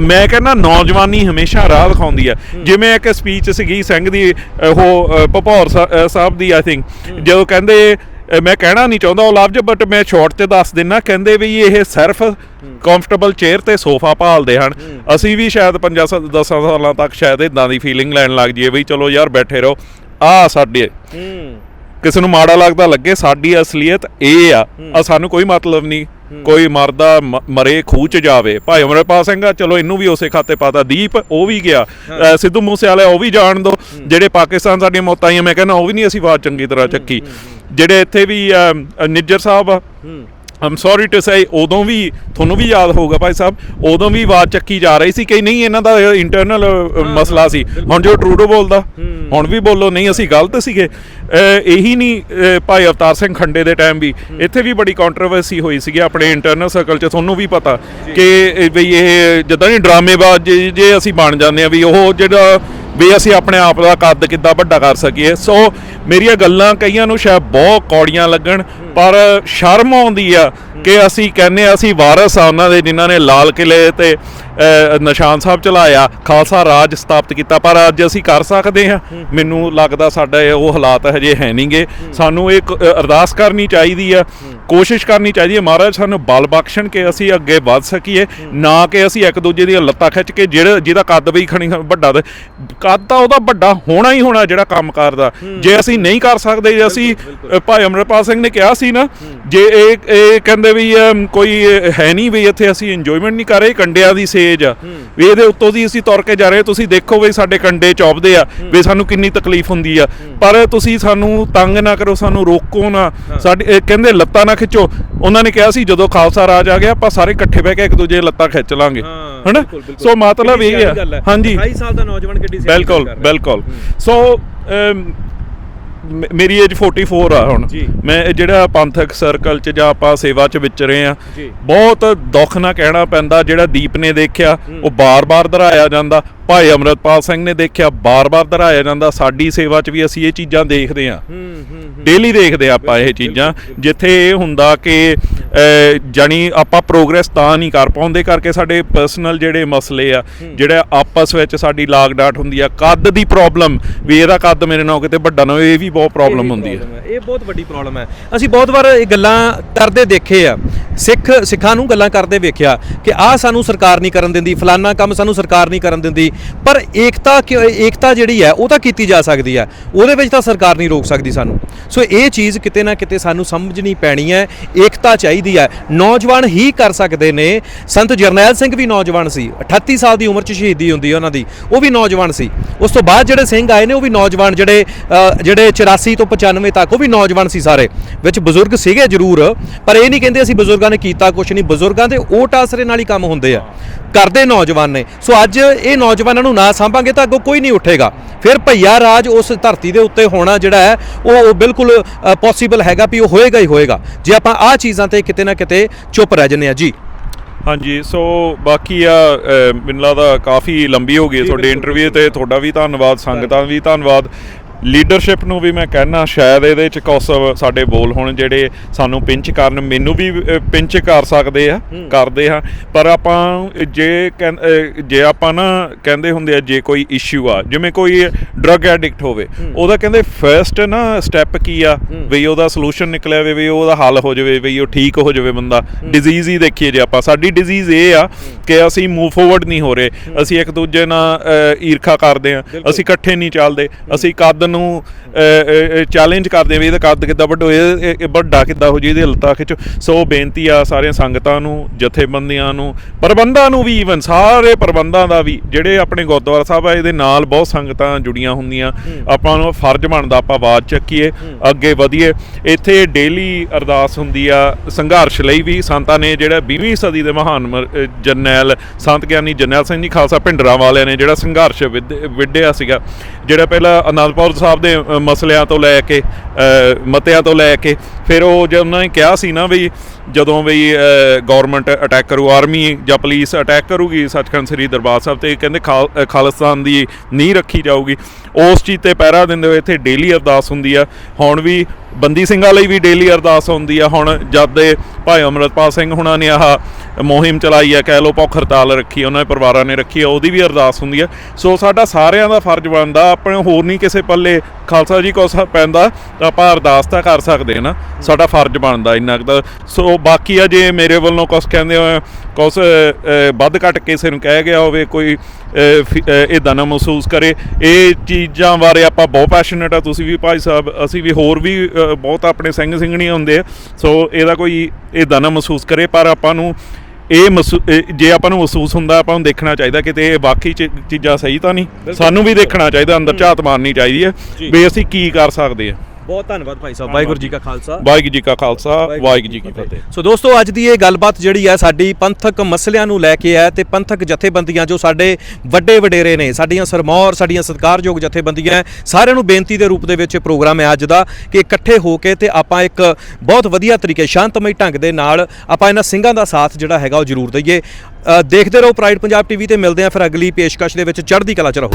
Speaker 2: ਮੈਂ ਕਹਿੰਦਾ ਨੌਜਵਾਨੀ ਹਮੇਸ਼ਾ ਰਾਹ ਦਿਖਾਉਂਦੀ ਆ। ਜਿਵੇਂ ਇੱਕ ਸਪੀਚ ਸੀਗੀ ਸਿੰਘ ਦੀ ਉਹ ਭਪੌਰ ਸਾਹਿਬ ਦੀ ਆਈ ਥਿੰਕ ਜਦੋਂ ਕਹਿੰਦੇ ਮੈਂ ਕਹਿਣਾ ਨਹੀਂ ਚਾਹੁੰਦਾ ਉਹ ਲਫ਼ਜ਼ ਬਟ ਮੈਂ ਸ਼ਾਰਟ ਤੇ ਦੱਸ ਦਿੰਨਾ ਕਹਿੰਦੇ ਵੀ ਇਹ ਸਿਰਫ ਕੰਫਰਟੇਬਲ ਚੇਅਰ ਤੇ ਸੋਫਾ ਭਾਲਦੇ ਹਨ। ਅਸੀਂ ਵੀ ਸ਼ਾਇਦ 5 10 ਸਾਲਾਂ ਤੱਕ ਸ਼ਾਇਦ ਇਦਾਂ ਦੀ ਫੀਲਿੰਗ ਲੈਣ ਲੱਗ ਜਾਈਏ ਵੀ ਚਲੋ ਯਾਰ ਬੈਠੇ ਰਹੋ। ਆ ਸਾਡੇ। ਕਿਸੇ ਨੂੰ ਮਾੜਾ ਲੱਗਦਾ ਲੱਗੇ ਸਾਡੀ ਅਸਲੀਅਤ ਇਹ ਆ। ਆ ਸਾਨੂੰ ਕੋਈ ਮਤਲਬ ਨਹੀਂ। ਕੋਈ ਮਰਦਾ ਮਰੇ ਖੂਹ ਚ ਜਾਵੇ। ਭਾਈ ਅਮਰਪਾਲ ਸਿੰਘ ਆ ਚਲੋ ਇਹਨੂੰ ਵੀ ਉਸੇ ਖਾਤੇ ਪਾਤਾ। ਦੀਪ ਉਹ ਵੀ ਗਿਆ। ਸਿੱਧੂ ਮੂਸੇਵਾਲਾ ਉਹ ਵੀ ਜਾਣ ਦੋ। ਜਿਹੜੇ ਪਾਕਿਸਤਾਨ ਸਾਡੀਆਂ ਮੌਤਾਂ ਆਈਆਂ ਮੈਂ ਕਹਿੰਦਾ ਉਹ ਵੀ ਨਹੀਂ ਅਸੀਂ ਆਵਾਜ਼ ਚੰਗੀ ਤਰ੍ਹਾਂ ਚੱਕੀ। ਜਿਹੜੇ ਇੱਥੇ ਵੀ ਨਿੱਜਰ ਸਾਹਿਬ ਆ ਆਮ ਸੌਰੀ ਟੂ ਸੇ ਉਦੋਂ ਵੀ ਤੁਹਾਨੂੰ ਵੀ ਯਾਦ ਹੋਊਗਾ ਭਾਈ ਸਾਹਿਬ ਉਦੋਂ ਵੀ ਆਵਾਜ਼ ਚੱਕੀ ਜਾ ਰਹੀ ਸੀ ਕਿ ਨਹੀਂ ਇਹਨਾਂ ਦਾ ਇੰਟਰਨਲ ਮਸਲਾ ਸੀ। ਹੁਣ ਜੋ ਟਰੂਡੋ ਬੋਲਦਾ ਹੁਣ ਵੀ ਬੋਲੋ ਨਹੀਂ ਅਸੀਂ ਗਲਤ ਸੀਗੇ। ਇਹੀ ਨਹੀਂ ਭਾਈ ਅਵਤਾਰ ਸਿੰਘ ਖੰਡੇ ਦੇ ਟਾਈਮ ਵੀ ਇੱਥੇ ਵੀ ਬੜੀ ਕੰਟਰੋਵਰਸੀ ਹੋਈ ਸੀਗੀ ਆਪਣੇ ਇੰਟਰਨਲ ਸਰਕਲ 'ਚ ਤੁਹਾਨੂੰ ਵੀ ਪਤਾ ਕਿ ਵੀ ਇਹ ਜਦਾਂ ਨਹੀਂ ਡਰਾਮੇਬਾਜ਼ ਜੇ- ਜੇ ਅਸੀਂ ਬਣ ਜਾਂਦੇ ਆ ਵੀ ਉਹ ਜਿਹੜਾ ਵੀ ਅਸੀਂ ਆਪਣੇ ਆਪ ਦਾ ਕੱਦ ਕਿੱਦਾਂ ਵੱਡਾ ਕਰ ਸਕੀਏ। ਸੋ ਮੇਰੀਆਂ ਗੱਲਾਂ ਕਈਆਂ ਨੂੰ ਸ਼ਾਇਦ ਬਹੁਤ ਕੌੜੀਆਂ ਲੱਗਣ ਪਰ ਸ਼ਰਮ ਆਉਂਦੀ ਆ ਕਿ ਅਸੀਂ ਕਹਿੰਨੇ ਆ ਅਸੀਂ ਵਾਰਸ ਆ ਉਹਨਾਂ ਦੇ ਜਿਨ੍ਹਾਂ ਨੇ ਲਾਲ ਕਿਲੇ ਤੇ ਨਿਸ਼ਾਨ ਸਾਹਿਬ ਚਲਾਇਆ ਖਾਲਸਾ ਰਾਜ ਸਥਾਪਿਤ ਕੀਤਾ ਪਰ ਅੱਜ ਅਸੀਂ ਕਰ ਸਕਦੇ ਹਾਂ। ਮੈਨੂੰ ਲੱਗਦਾ ਸਾਡਾ ਇਹ ਉਹ ਹਾਲਾਤ ਹਜੇ ਹੈ ਨਹੀਂਗੇ ਸਾਨੂੰ ਇਹ ਅ, ਅਰਦਾਸ ਕਰਨੀ ਚਾਹੀਦੀ ਆ ਕੋਸ਼ਿਸ਼ ਕਰਨੀ ਚਾਹੀਦੀ ਹੈ ਮਹਾਰਾਜ ਸਾਨੂੰ ਬਲ ਬਖਸ਼ਣ ਕਿ ਅਸੀਂ ਅੱਗੇ ਵੱਧ ਸਕੀਏ ਨਾ ਕਿ ਅਸੀਂ ਇੱਕ ਦੂਜੇ ਦੀਆਂ ਲੱਤਾਂ ਖਿੱਚ ਕੇ ਜਿਹੜਾ ਜਿਹਦਾ ਕੱਦ ਵੀ ਖਣੀ ਵੱਡਾ ਤੇ ਕੱਦ ਤਾਂ ਉਹਦਾ ਵੱਡਾ ਹੋਣਾ ਹੀ ਹੋਣਾ ਜਿਹੜਾ ਕੰਮ ਕਰਦਾ ਜੇ ਅਸੀਂ ਨਹੀਂ ਕਰ ਸਕਦੇ ਜੇ ਅਸੀਂ ਭਾਈ ਅਮਰਪਾਲ ਸਿੰਘ ਨੇ ਕਿਹਾ ਸੀ ਨਾ ਜੇ ਇਹ ਇਹ ਕਹਿੰਦੇ ਵੀ ਕੋਈ ਹੈ ਨਹੀਂ ਵੀ ਇੱਥੇ ਅਸੀਂ ਇੰਜੋਇਮੈਂਟ ਨਹੀਂ ਕਰ ਰਹੇ ਕੰਡਿਆਂ ਦੀ ਸੇਜ ਆ। ਵੀ ਇਹਦੇ ਉੱਤੋਂ ਦੀ ਅਸੀਂ ਤੁਰ ਕੇ ਜਾ ਰਹੇ ਤੁਸੀਂ ਦੇਖੋ ਵੀ ਸਾਡੇ ਕੰਡੇ ਚੌਪਦੇ ਆ ਵੀ ਸਾਨੂੰ ਕਿੰਨੀ ਤਕਲੀਫ ਹੁੰਦੀ ਆ। ਪਰ ਤੁਸੀਂ ਸਾਨੂੰ ਤੰਗ ਨਾ ਕਰੋ ਸਾਨੂੰ ਰੋਕੋ ਨਾ। ਸਾਡੇ ਕਹਿੰਦੇ ਲੱਤਾਂ ਨਾ ਖਿੱਚੋ। ਉਹਨਾਂ ਨੇ ਕਿਹਾ ਸੀ ਜਦੋਂ ਖਾਲਸਾ ਰਾਜ ਆ ਗਿਆ ਆਪਾਂ ਸਾਰੇ ਇਕੱਠੇ ਬਹਿ ਕੇ ਇੱਕ ਦੂਜੇ ਲੱਤਾਂ ਖਿੱਚ ਲਾਂਗੇ। ਹਨਾ? ਸੋ ਮਤਲਬ ਇਹ ਆ। ਹਾਂਜੀ।
Speaker 1: 28 ਸਾਲ ਦਾ ਨੌਜਵਾਨ ਕਿੱਡੀ ਸੇਵਾ
Speaker 2: ਬਿਲਕੁਲ
Speaker 1: ਕਰ ਰਿਹਾ।
Speaker 2: ਬਿਲਕੁਲ। ਸੋ ਮੇ- ਮੇਰੀ ਏਜ 44 ਆ ਹੁਣ
Speaker 1: ਜੀ।
Speaker 2: ਮੈਂ ਇਹ ਜਿਹੜਾ ਪੰਥਕ ਸਰਕਲ ਚ ਜਾਂ ਆਪਾਂ ਸੇਵਾ ਚ ਵਿਚਰੇ ਆ
Speaker 1: ਜੀ।
Speaker 2: ਬਹੁਤ ਦੁੱਖ ਨਾ ਕਹਿਣਾ ਪੈਂਦਾ ਜਿਹੜਾ ਦੀਪ ਨੇ ਦੇਖਿਆ ਉਹ ਬਾਰ-ਬਾਰ ਦੁਹਰਾਇਆ ਜਾਂਦਾ ਭਾਈ ਅਮਰਤਪਾਲ ਸਿੰਘ ਨੇ ਦੇਖਿਆ ਬਾਰ-ਬਾਰ ਦੁਹਰਾਇਆ ਜਾਂਦਾ ਸਾਡੀ ਸੇਵਾ ਚ ਵੀ ਅਸੀਂ ਇਹ ਚੀਜ਼ਾਂ ਦੇਖਦੇ ਆ
Speaker 1: ਹੂੰ ਹੂੰ ਹੂੰ।
Speaker 2: ਡੇਲੀ ਦੇਖਦੇ ਆ ਆਪਾਂ ਇਹ ਚੀਜ਼ਾਂ ਜਿੱਥੇ ਇਹ ਹੁੰਦਾ ਕਿ ਜਾਣੀ ਆਪਾਂ ਪ੍ਰੋਗਰੈਸ ਤਾਂ ਨਹੀਂ ਕਰ ਪਾਉਂਦੇ ਕਰਕੇ ਸਾਡੇ ਪਰਸਨਲ ਜਿਹੜੇ ਮਸਲੇ ਆ ਜਿਹੜੇ ਆਪਸ ਵਿੱਚ ਸਾਡੀ ਲਾਗ ਡਾਟ ਹੁੰਦੀ ਆ ਕੱਦ ਦੀ ਪ੍ਰੋਬਲਮ ਵੀ ਇਹਦਾ ਕੱਦ ਮੇਰੇ ਨਾਲ ਕਿਤੇ ਵੱਡਾ ਨਾ ਹੋਵੇ ਇਹ ਵੀ ਬਹੁਤ ਪ੍ਰੋਬਲਮ ਹੁੰਦੀ ਹੈ।
Speaker 1: ਇਹ ਬਹੁਤ ਵੱਡੀ ਪ੍ਰੋਬਲਮ ਹੈ। ਅਸੀਂ ਬਹੁਤ ਵਾਰ ਇਹ ਗੱਲਾਂ ਕਰਦੇ ਦੇਖੇ ਆ। ਸਿੱਖ ਸਿੱਖਾਂ ਨੂੰ ਗੱਲਾਂ ਕਰਦੇ ਵੇਖਿਆ ਕਿ ਆਹ ਸਾਨੂੰ ਸਰਕਾਰ ਨਹੀਂ ਕਰਨ ਦਿੰਦੀ ਫਲਾਨਾ ਕੰਮ ਸਾਨੂੰ ਸਰਕਾਰ ਨਹੀਂ ਕਰਨ ਦਿੰਦੀ ਪਰ ਏਕਤਾ ਕਿ- ਏਕਤਾ ਜਿਹੜੀ ਹੈ, ਉਹ ਤਾਂ ਕੀਤੀ ਜਾ ਸਕਦੀ ਹੈ। ਉਹਦੇ ਵਿੱਚ ਤਾਂ ਸਰਕਾਰ ਨਹੀਂ ਰੋਕ ਸਕਦੀ ਸਾਨੂੰ। ਸੋ ਇਹ ਚੀਜ਼ ਕਿਤੇ ਨਾ ਕਿਤੇ ਸਾਨੂੰ ਸਮਝਣੀ ਪੈਣੀ ਹੈ। ਏਕਤਾ ਚਾਹੀਦੀ ਹੈ। ਨੌਜਵਾਨ ਹੀ ਕਰ ਸਕਦੇ ਨੇ। ਸੰਤ ਜਰਨੈਲ ਸਿੰਘ ਵੀ ਨੌਜਵਾਨ ਸੀ। 38 ਸਾਲ ਦੀ ਉਮਰ 'ਚ ਸ਼ਹੀਦੀ ਹੁੰਦੀ ਹੈ ਉਹਨਾਂ ਦੀ। ਉਹ ਵੀ ਨੌਜਵਾਨ ਸੀ। ਉਸ ਤੋਂ ਬਾਅਦ ਜਿਹੜੇ ਸਿੰਘ ਆਏ ਨੇ, ਉਹ ਵੀ ਨੌਜਵਾਨ ਜਿਹੜੇ ਜਿਹੜੇ 84 ਤੋਂ 95 ਤੱਕ, ਉਹ ਵੀ ਨੌਜਵਾਨ ਸੀ ਸਾਰੇ। ਵਿੱਚ ਬਜ਼ੁਰਗ ਸੀਗੇ ਜ਼ਰੂਰ, ਪਰ ਇਹ ਨਹੀਂ ਕਹਿੰਦੇ ਅਸੀਂ ਬਜ਼ੁਰਗਾਂ ਨੇ ਕੀਤਾ ਕੁਝ ਨਹੀਂ। ਬਜ਼ੁਰਗਾਂ ਦੇ ਓਟ ਆਸਰੇ ਨਾਲ ਹੀ ਕੰਮ ਹੁੰਦੇ ਆ। ਕਰਦੇ ਨੌਜਵਾਨ ਨੇ। ਸੋ ਅੱਜ ਇਹ ਨੌਜਵਾਨਾਂ ਨੂੰ ਨਾ ਸਾਂਭਾਂਗੇ ਤਾਂ ਅੱਗੋਂ ਕੋਈ ਨਹੀਂ ਉੱਠੇਗਾ। ਫਿਰ ਭਈਆ ਰਾਜ ਉਸ ਧਰਤੀ ਦੇ ਉੱਤੇ ਹੋਣਾ ਜਿਹੜਾ ਹੈ ਉਹ ਬਿਲਕੁਲ ਪੋਸੀਬਲ ਹੈਗਾ ਵੀ ਉਹ ਹੋਏਗਾ ਹੀ ਹੋਏਗਾ। ਜੇ ਆਪਾਂ ਆਹ ਚੀਜ਼ਾਂ ਤੇ ਕਿਤੇ ਨਾ ਕਿਤੇ ਚੁੱਪ ਰਹਿ ਜੰਨੇ ਆ। ਜੀ।
Speaker 2: ਹਾਂਜੀ ਸੋ ਬਾਕੀ ਆ ਮੈਨੂੰ ਲੱਗਦਾ ਕਾਫੀ ਲੰਬੀ ਹੋ ਗਈ ਤੁਹਾਡੀ ਇੰਟਰਵਿਊ ਤੇ। ਤੁਹਾਡਾ ਵੀ ਧੰਨਵਾਦ ਸੰਗਤਾਂ ਵੀ ਧੰਨਵਾਦ। ਲੀਡਰਸ਼ਿਪ ਨੂੰ ਵੀ ਮੈਂ ਕਹਿਣਾ ਸ਼ਾਇਦ ਇਹਦੇ ਚ ਕੁਛ ਸਾਡੇ ਬੋਲ ਹੋਣ ਜਿਹੜੇ ਸਾਨੂੰ ਪਿੰਚ ਕਰਨ ਮੈਨੂੰ ਵੀ ਪਿੰਚ ਕਰ ਸਕਦੇ ਆ ਕਰਦੇ ਆ ਪਰ ਆਪਾਂ ਜੇ ਜੇ ਆਪਾਂ ਨਾ ਕਹਿੰਦੇ ਹੁੰਦੇ ਆ ਜੇ ਕੋਈ ਇਸ਼ੂ ਆ ਜਿਵੇਂ ਕੋਈ ਡਰਗ ਐਡਿਕਟ ਹੋਵੇ ਉਹਦਾ ਕਹਿੰਦੇ ਫਰਸਟ ਨਾ ਸਟੈਪ ਕੀ ਆ? ਵੀ ਉਹਦਾ ਸੋਲੂਸ਼ਨ ਨਿਕਲਿਆ ਹੋਵੇ ਵੀ ਉਹਦਾ ਹੱਲ ਹੋ ਜਾਵੇ ਵੀ ਉਹ ਠੀਕ ਹੋ ਜਾਵੇ ਬੰਦਾ। ਡਿਜ਼ੀਜ਼ ਹੀ ਦੇਖੀਏ ਜੇ ਆਪਾਂ। ਸਾਡੀ ਡਿਜ਼ੀਜ਼ ਇਹ ਆ ਕਿ ਅਸੀਂ ਮੂਵ ਫਾਰਵਰਡ ਨਹੀਂ ਹੋ ਰਹੇ। ਅਸੀਂ ਇੱਕ ਦੂਜੇ ਨਾਲ ਈਰਖਾ ਕਰਦੇ ਆ ਅਸੀਂ ਇਕੱਠੇ ਨਹੀਂ ਚੱਲਦੇ। ਅਸੀਂ ਕੱਦ ਨੂੰ ਚੈਲੰਜ ਕਰਦੇ ਵੀ ਇਹਦਾ ਕੱਦ ਕਿੱਦਾਂ ਵੱਡਾ ਹੋਏ ਇਹ- ਵੱਡਾ ਕਿੱਦਾਂ ਹੋ ਜੀ ਇਹਦੀ ਹਲਤਾ ਖਿੱਚੋ। ਸੋ ਬੇਨਤੀ ਆ ਸਾਰੀਆਂ ਸੰਗਤਾਂ ਨੂੰ ਜਥੇਬੰਦੀਆਂ ਨੂੰ ਪ੍ਰਬੰਧਾਂ ਨੂੰ ਵੀ ਈਵਨ ਸਾਰੇ ਪ੍ਰਬੰਧਾਂ ਦਾ ਵੀ ਜਿਹੜੇ ਆਪਣੇ ਗੁਰਦੁਆਰਾ ਸਾਹਿਬ ਆ ਇਹਦੇ ਨਾਲ ਬਹੁਤ ਸੰਗਤਾਂ ਜੁੜੀਆਂ ਹੁੰਦੀਆਂ। ਆਪਾਂ ਨੂੰ ਫਰਜ਼ ਬਣਦਾ ਆਪਾਂ ਆਵਾਜ਼ ਚੱਕੀਏ ਅੱਗੇ ਵਧੀਏ। ਇੱਥੇ ਡੇਲੀ ਅਰਦਾਸ ਹੁੰਦੀ ਆ ਸੰਘਰਸ਼ ਲਈ ਵੀ ਸੰਤਾਂ ਨੇ ਜਿਹੜਾ 20ਵੀਂ ਸਦੀ ਦੇ ਮਹਾਨ ਜਰਨੈਲ ਸੰਤ ਗਿਆਨੀ ਜਰਨੈਲ ਸਿੰਘ ਜੀ ਖਾਲਸਾ ਭਿੰਡਰਾਂ ਵਾਲਿਆਂ ਨੇ ਜਿਹੜਾ ਸੰਘਰਸ਼ ਵਿੱਢ- ਵਿੱਢਿਆ ਸੀਗਾ। ਜਿਹੜਾ ਪਹਿਲਾਂ ਅਨੰਦਪੁਰ ਸਾਹਿਬ ਦੇ ਮਸਲਿਆਂ ਤੋਂ ਲੈ ਕੇ ਮਤਿਆਂ ਤੋਂ ਲੈ ਕੇ, ਫਿਰ ਉਹ ਜੇ ਉਹਨਾਂ ਨੇ ਕਿਹਾ ਸੀ ਨਾ ਵੀ ਜਦੋਂ ਵੀ ਗਵਰਨਮੈਂਟ ਅਟੈਕ ਕਰੂ ਆਰਮੀ ਜਾਂ ਪੁਲਿਸ ਅਟੈਕ ਕਰੂਗੀ ਸੱਚਖੰਡ ਸ੍ਰੀ ਦਰਬਾਰ ਸਾਹਿਬ ਤੇ, ਕਹਿੰਦੇ ਖਾਲ- ਖਾਲਿਸਤਾਨ ਦੀ ਨੀਂਹ ਰੱਖੀ ਜਾਊਗੀ। ਉਸ ਚੀਜ਼ ਤੇ ਪਹਿਰਾ ਦਿੰਦੇ ਹੋਏ ਇੱਥੇ ਡੇਲੀ ਅਰਦਾਸ ਹੁੰਦੀ ਆ। ਹੁਣ ਵੀ ਬੰਦੀ ਸਿੰਘਾਂ ਲਈ ਵੀ ਡੇਲੀ ਅਰਦਾਸ ਹੁੰਦੀ ਆ। ਹੁਣ ਜਦ ਦੇ ਭਾਈ ਅਮਰਤਪਾਲ ਸਿੰਘ ਹੁਣਾਂ ਨੇ ਆਹ ਮੁਹਿੰਮ ਚਲਾਈ ਆ, ਕਹਿ ਲੋ ਭੁੱਖ ਹੜਤਾਲ ਰੱਖੀ, ਉਹਨਾਂ ਦੇ ਪਰਿਵਾਰਾਂ ਨੇ ਰੱਖੀ ਆ, ਉਹਦੀ ਵੀ ਅਰਦਾਸ ਹੁੰਦੀ ਆ। ਸੋ ਸਾਡਾ ਸਾਰਿਆਂ ਦਾ ਫਰਜ਼ ਬਣਦਾ, ਆਪਣੇ ਹੋਰ ਨਹੀਂ ਕਿਸੇ ਪੱਲੇ ਖਾਲਸਾ ਜੀ ਕੋਸ ਪੈਂਦਾ, ਤਾਂ ਆਪਾਂ ਅਰਦਾਸ ਤਾਂ ਕਰ ਸਕਦੇ ਹਾਂ ਨਾ। ਸਾਡਾ ਫਰਜ਼ ਬਣਦਾ ਇੰਨਾ ਕੁ ਤਾਂ। ਸੋ ਬਾਕੀ ਆ ਜੇ ਮੇਰੇ ਵੱਲੋਂ ਕੁਛ ਕਹਿੰਦੇ ਹੋ ਅ, ਵੱਧ ਘੱਟ ਕਿਸੇ ਨੂੰ ਕਹਿ ਗਿਆ ਹੋਵੇ ਕੋਈ ਇਦਾਂ ਨਾ ਮਹਿਸੂਸ ਕਰੇ। ਇਹ ਚੀਜ਼ਾਂ ਬਾਰੇ ਆਪਾਂ ਬਹੁਤ ਪੈਸ਼ਨੇਟ ਆ ਤੁਸੀਂ ਵੀ ਭਾਈ ਸਾਹਿਬ ਅਸੀਂ ਵੀ ਹੋਰ ਵੀ ਬਹੁਤ ਆਪਣੇ ਸਿੰਘ ਸਿੰਘਣੀਆਂ ਹੁੰਦੇ ਆ ਸੋ ਇਹਦਾ ਕੋਈ ਇਦਾਂ ਨਾ ਮਹਿਸੂਸ ਕਰੇ ਪਰ ਆਪਾਂ ਨੂੰ ਇਹ ਜੇ ਆਪਾਂ ਨੂੰ ਮਹਿਸੂਸ ਹੁੰਦਾ ਆਪਾਂ ਨੂੰ ਦੇਖਣਾ ਚਾਹੀਦਾ ਕਿ ਤੇ ਇਹ ਵਾਕਈ ਚ- ਚੀਜ਼ਾਂ ਸਹੀ ਤਾਂ ਨਹੀਂ। ਸਾਨੂੰ ਵੀ ਦੇਖਣਾ ਚਾਹੀਦਾ ਅੰਦਰ ਝਾਤ ਮਾਰਨੀ ਚਾਹੀਦੀ ਹੈ ਵੀ ਅਸੀਂ ਕੀ ਕਰ ਸਕਦੇ ਆ।
Speaker 1: ਬਹੁਤ ਧੰਨਵਾਦ ਭਾਈ ਸਾਹਿਬ ਵਾਹਿਗੁਰੂ ਜੀ ਕਾ ਖਾਲਸਾ।
Speaker 2: ਵਾਹਿਗੁਰੂ ਜੀ ਕਾ ਖਾਲਸਾ ਵਾਹਿਗੁਰੂ ਜੀ ਕੀ ਫਤਿਹ।
Speaker 1: ਸੋ ਦੋਸਤੋ ਅੱਜ ਦੀ ਇਹ ਗੱਲਬਾਤ ਜਿਹੜੀ ਹੈ ਸਾਡੀ ਪੰਥਕ ਮਸਲਿਆਂ ਨੂੰ ਲੈ ਕੇ ਹੈ ਤੇ ਪੰਥਕ ਜਥੇਬੰਦੀਆਂ ਜੋ ਸਾਡੇ ਵੱਡੇ ਵਡੇਰੇ ਨੇ ਸਾਡੀਆਂ ਸਰਮੌਰ ਸਾਡੀਆਂ ਸਤਿਕਾਰਯੋਗ ਜਥੇਬੰਦੀਆਂ ਹੈ, ਸਾਰਿਆਂ ਨੂੰ ਬੇਨਤੀ ਦੇ ਰੂਪ ਦੇ ਵਿੱਚ ਇਹ ਪ੍ਰੋਗਰਾਮ ਹੈ ਅੱਜ ਦਾ ਕਿ ਇਕੱਠੇ ਹੋ ਕੇ ਤੇ ਆਪਾਂ ਇੱਕ ਬਹੁਤ ਵਧੀਆ ਤਰੀਕੇ ਸ਼ਾਂਤਮਈ ਢੰਗ ਦੇ ਨਾਲ ਆਪਾਂ ਇਹਨਾਂ ਸਿੰਘਾਂ ਦਾ ਸਾਥ ਜਿਹੜਾ ਹੈਗਾ ਉਹ ਜ਼ਰੂਰ ਦਈਏ। ਦੇਖਦੇ ਰਹੋ ਪ੍ਰਾਈਡ ਪੰਜਾਬ ਟੀਵੀ ਤੇ ਮਿਲਦੇ ਹਾਂ ਫਿਰ ਅਗਲੀ ਪੇਸ਼ਕਸ਼ ਦੇ ਵਿੱਚ ਚੜ੍ਹਦੀ ਕਲਾ ਚ ਰਹੋ।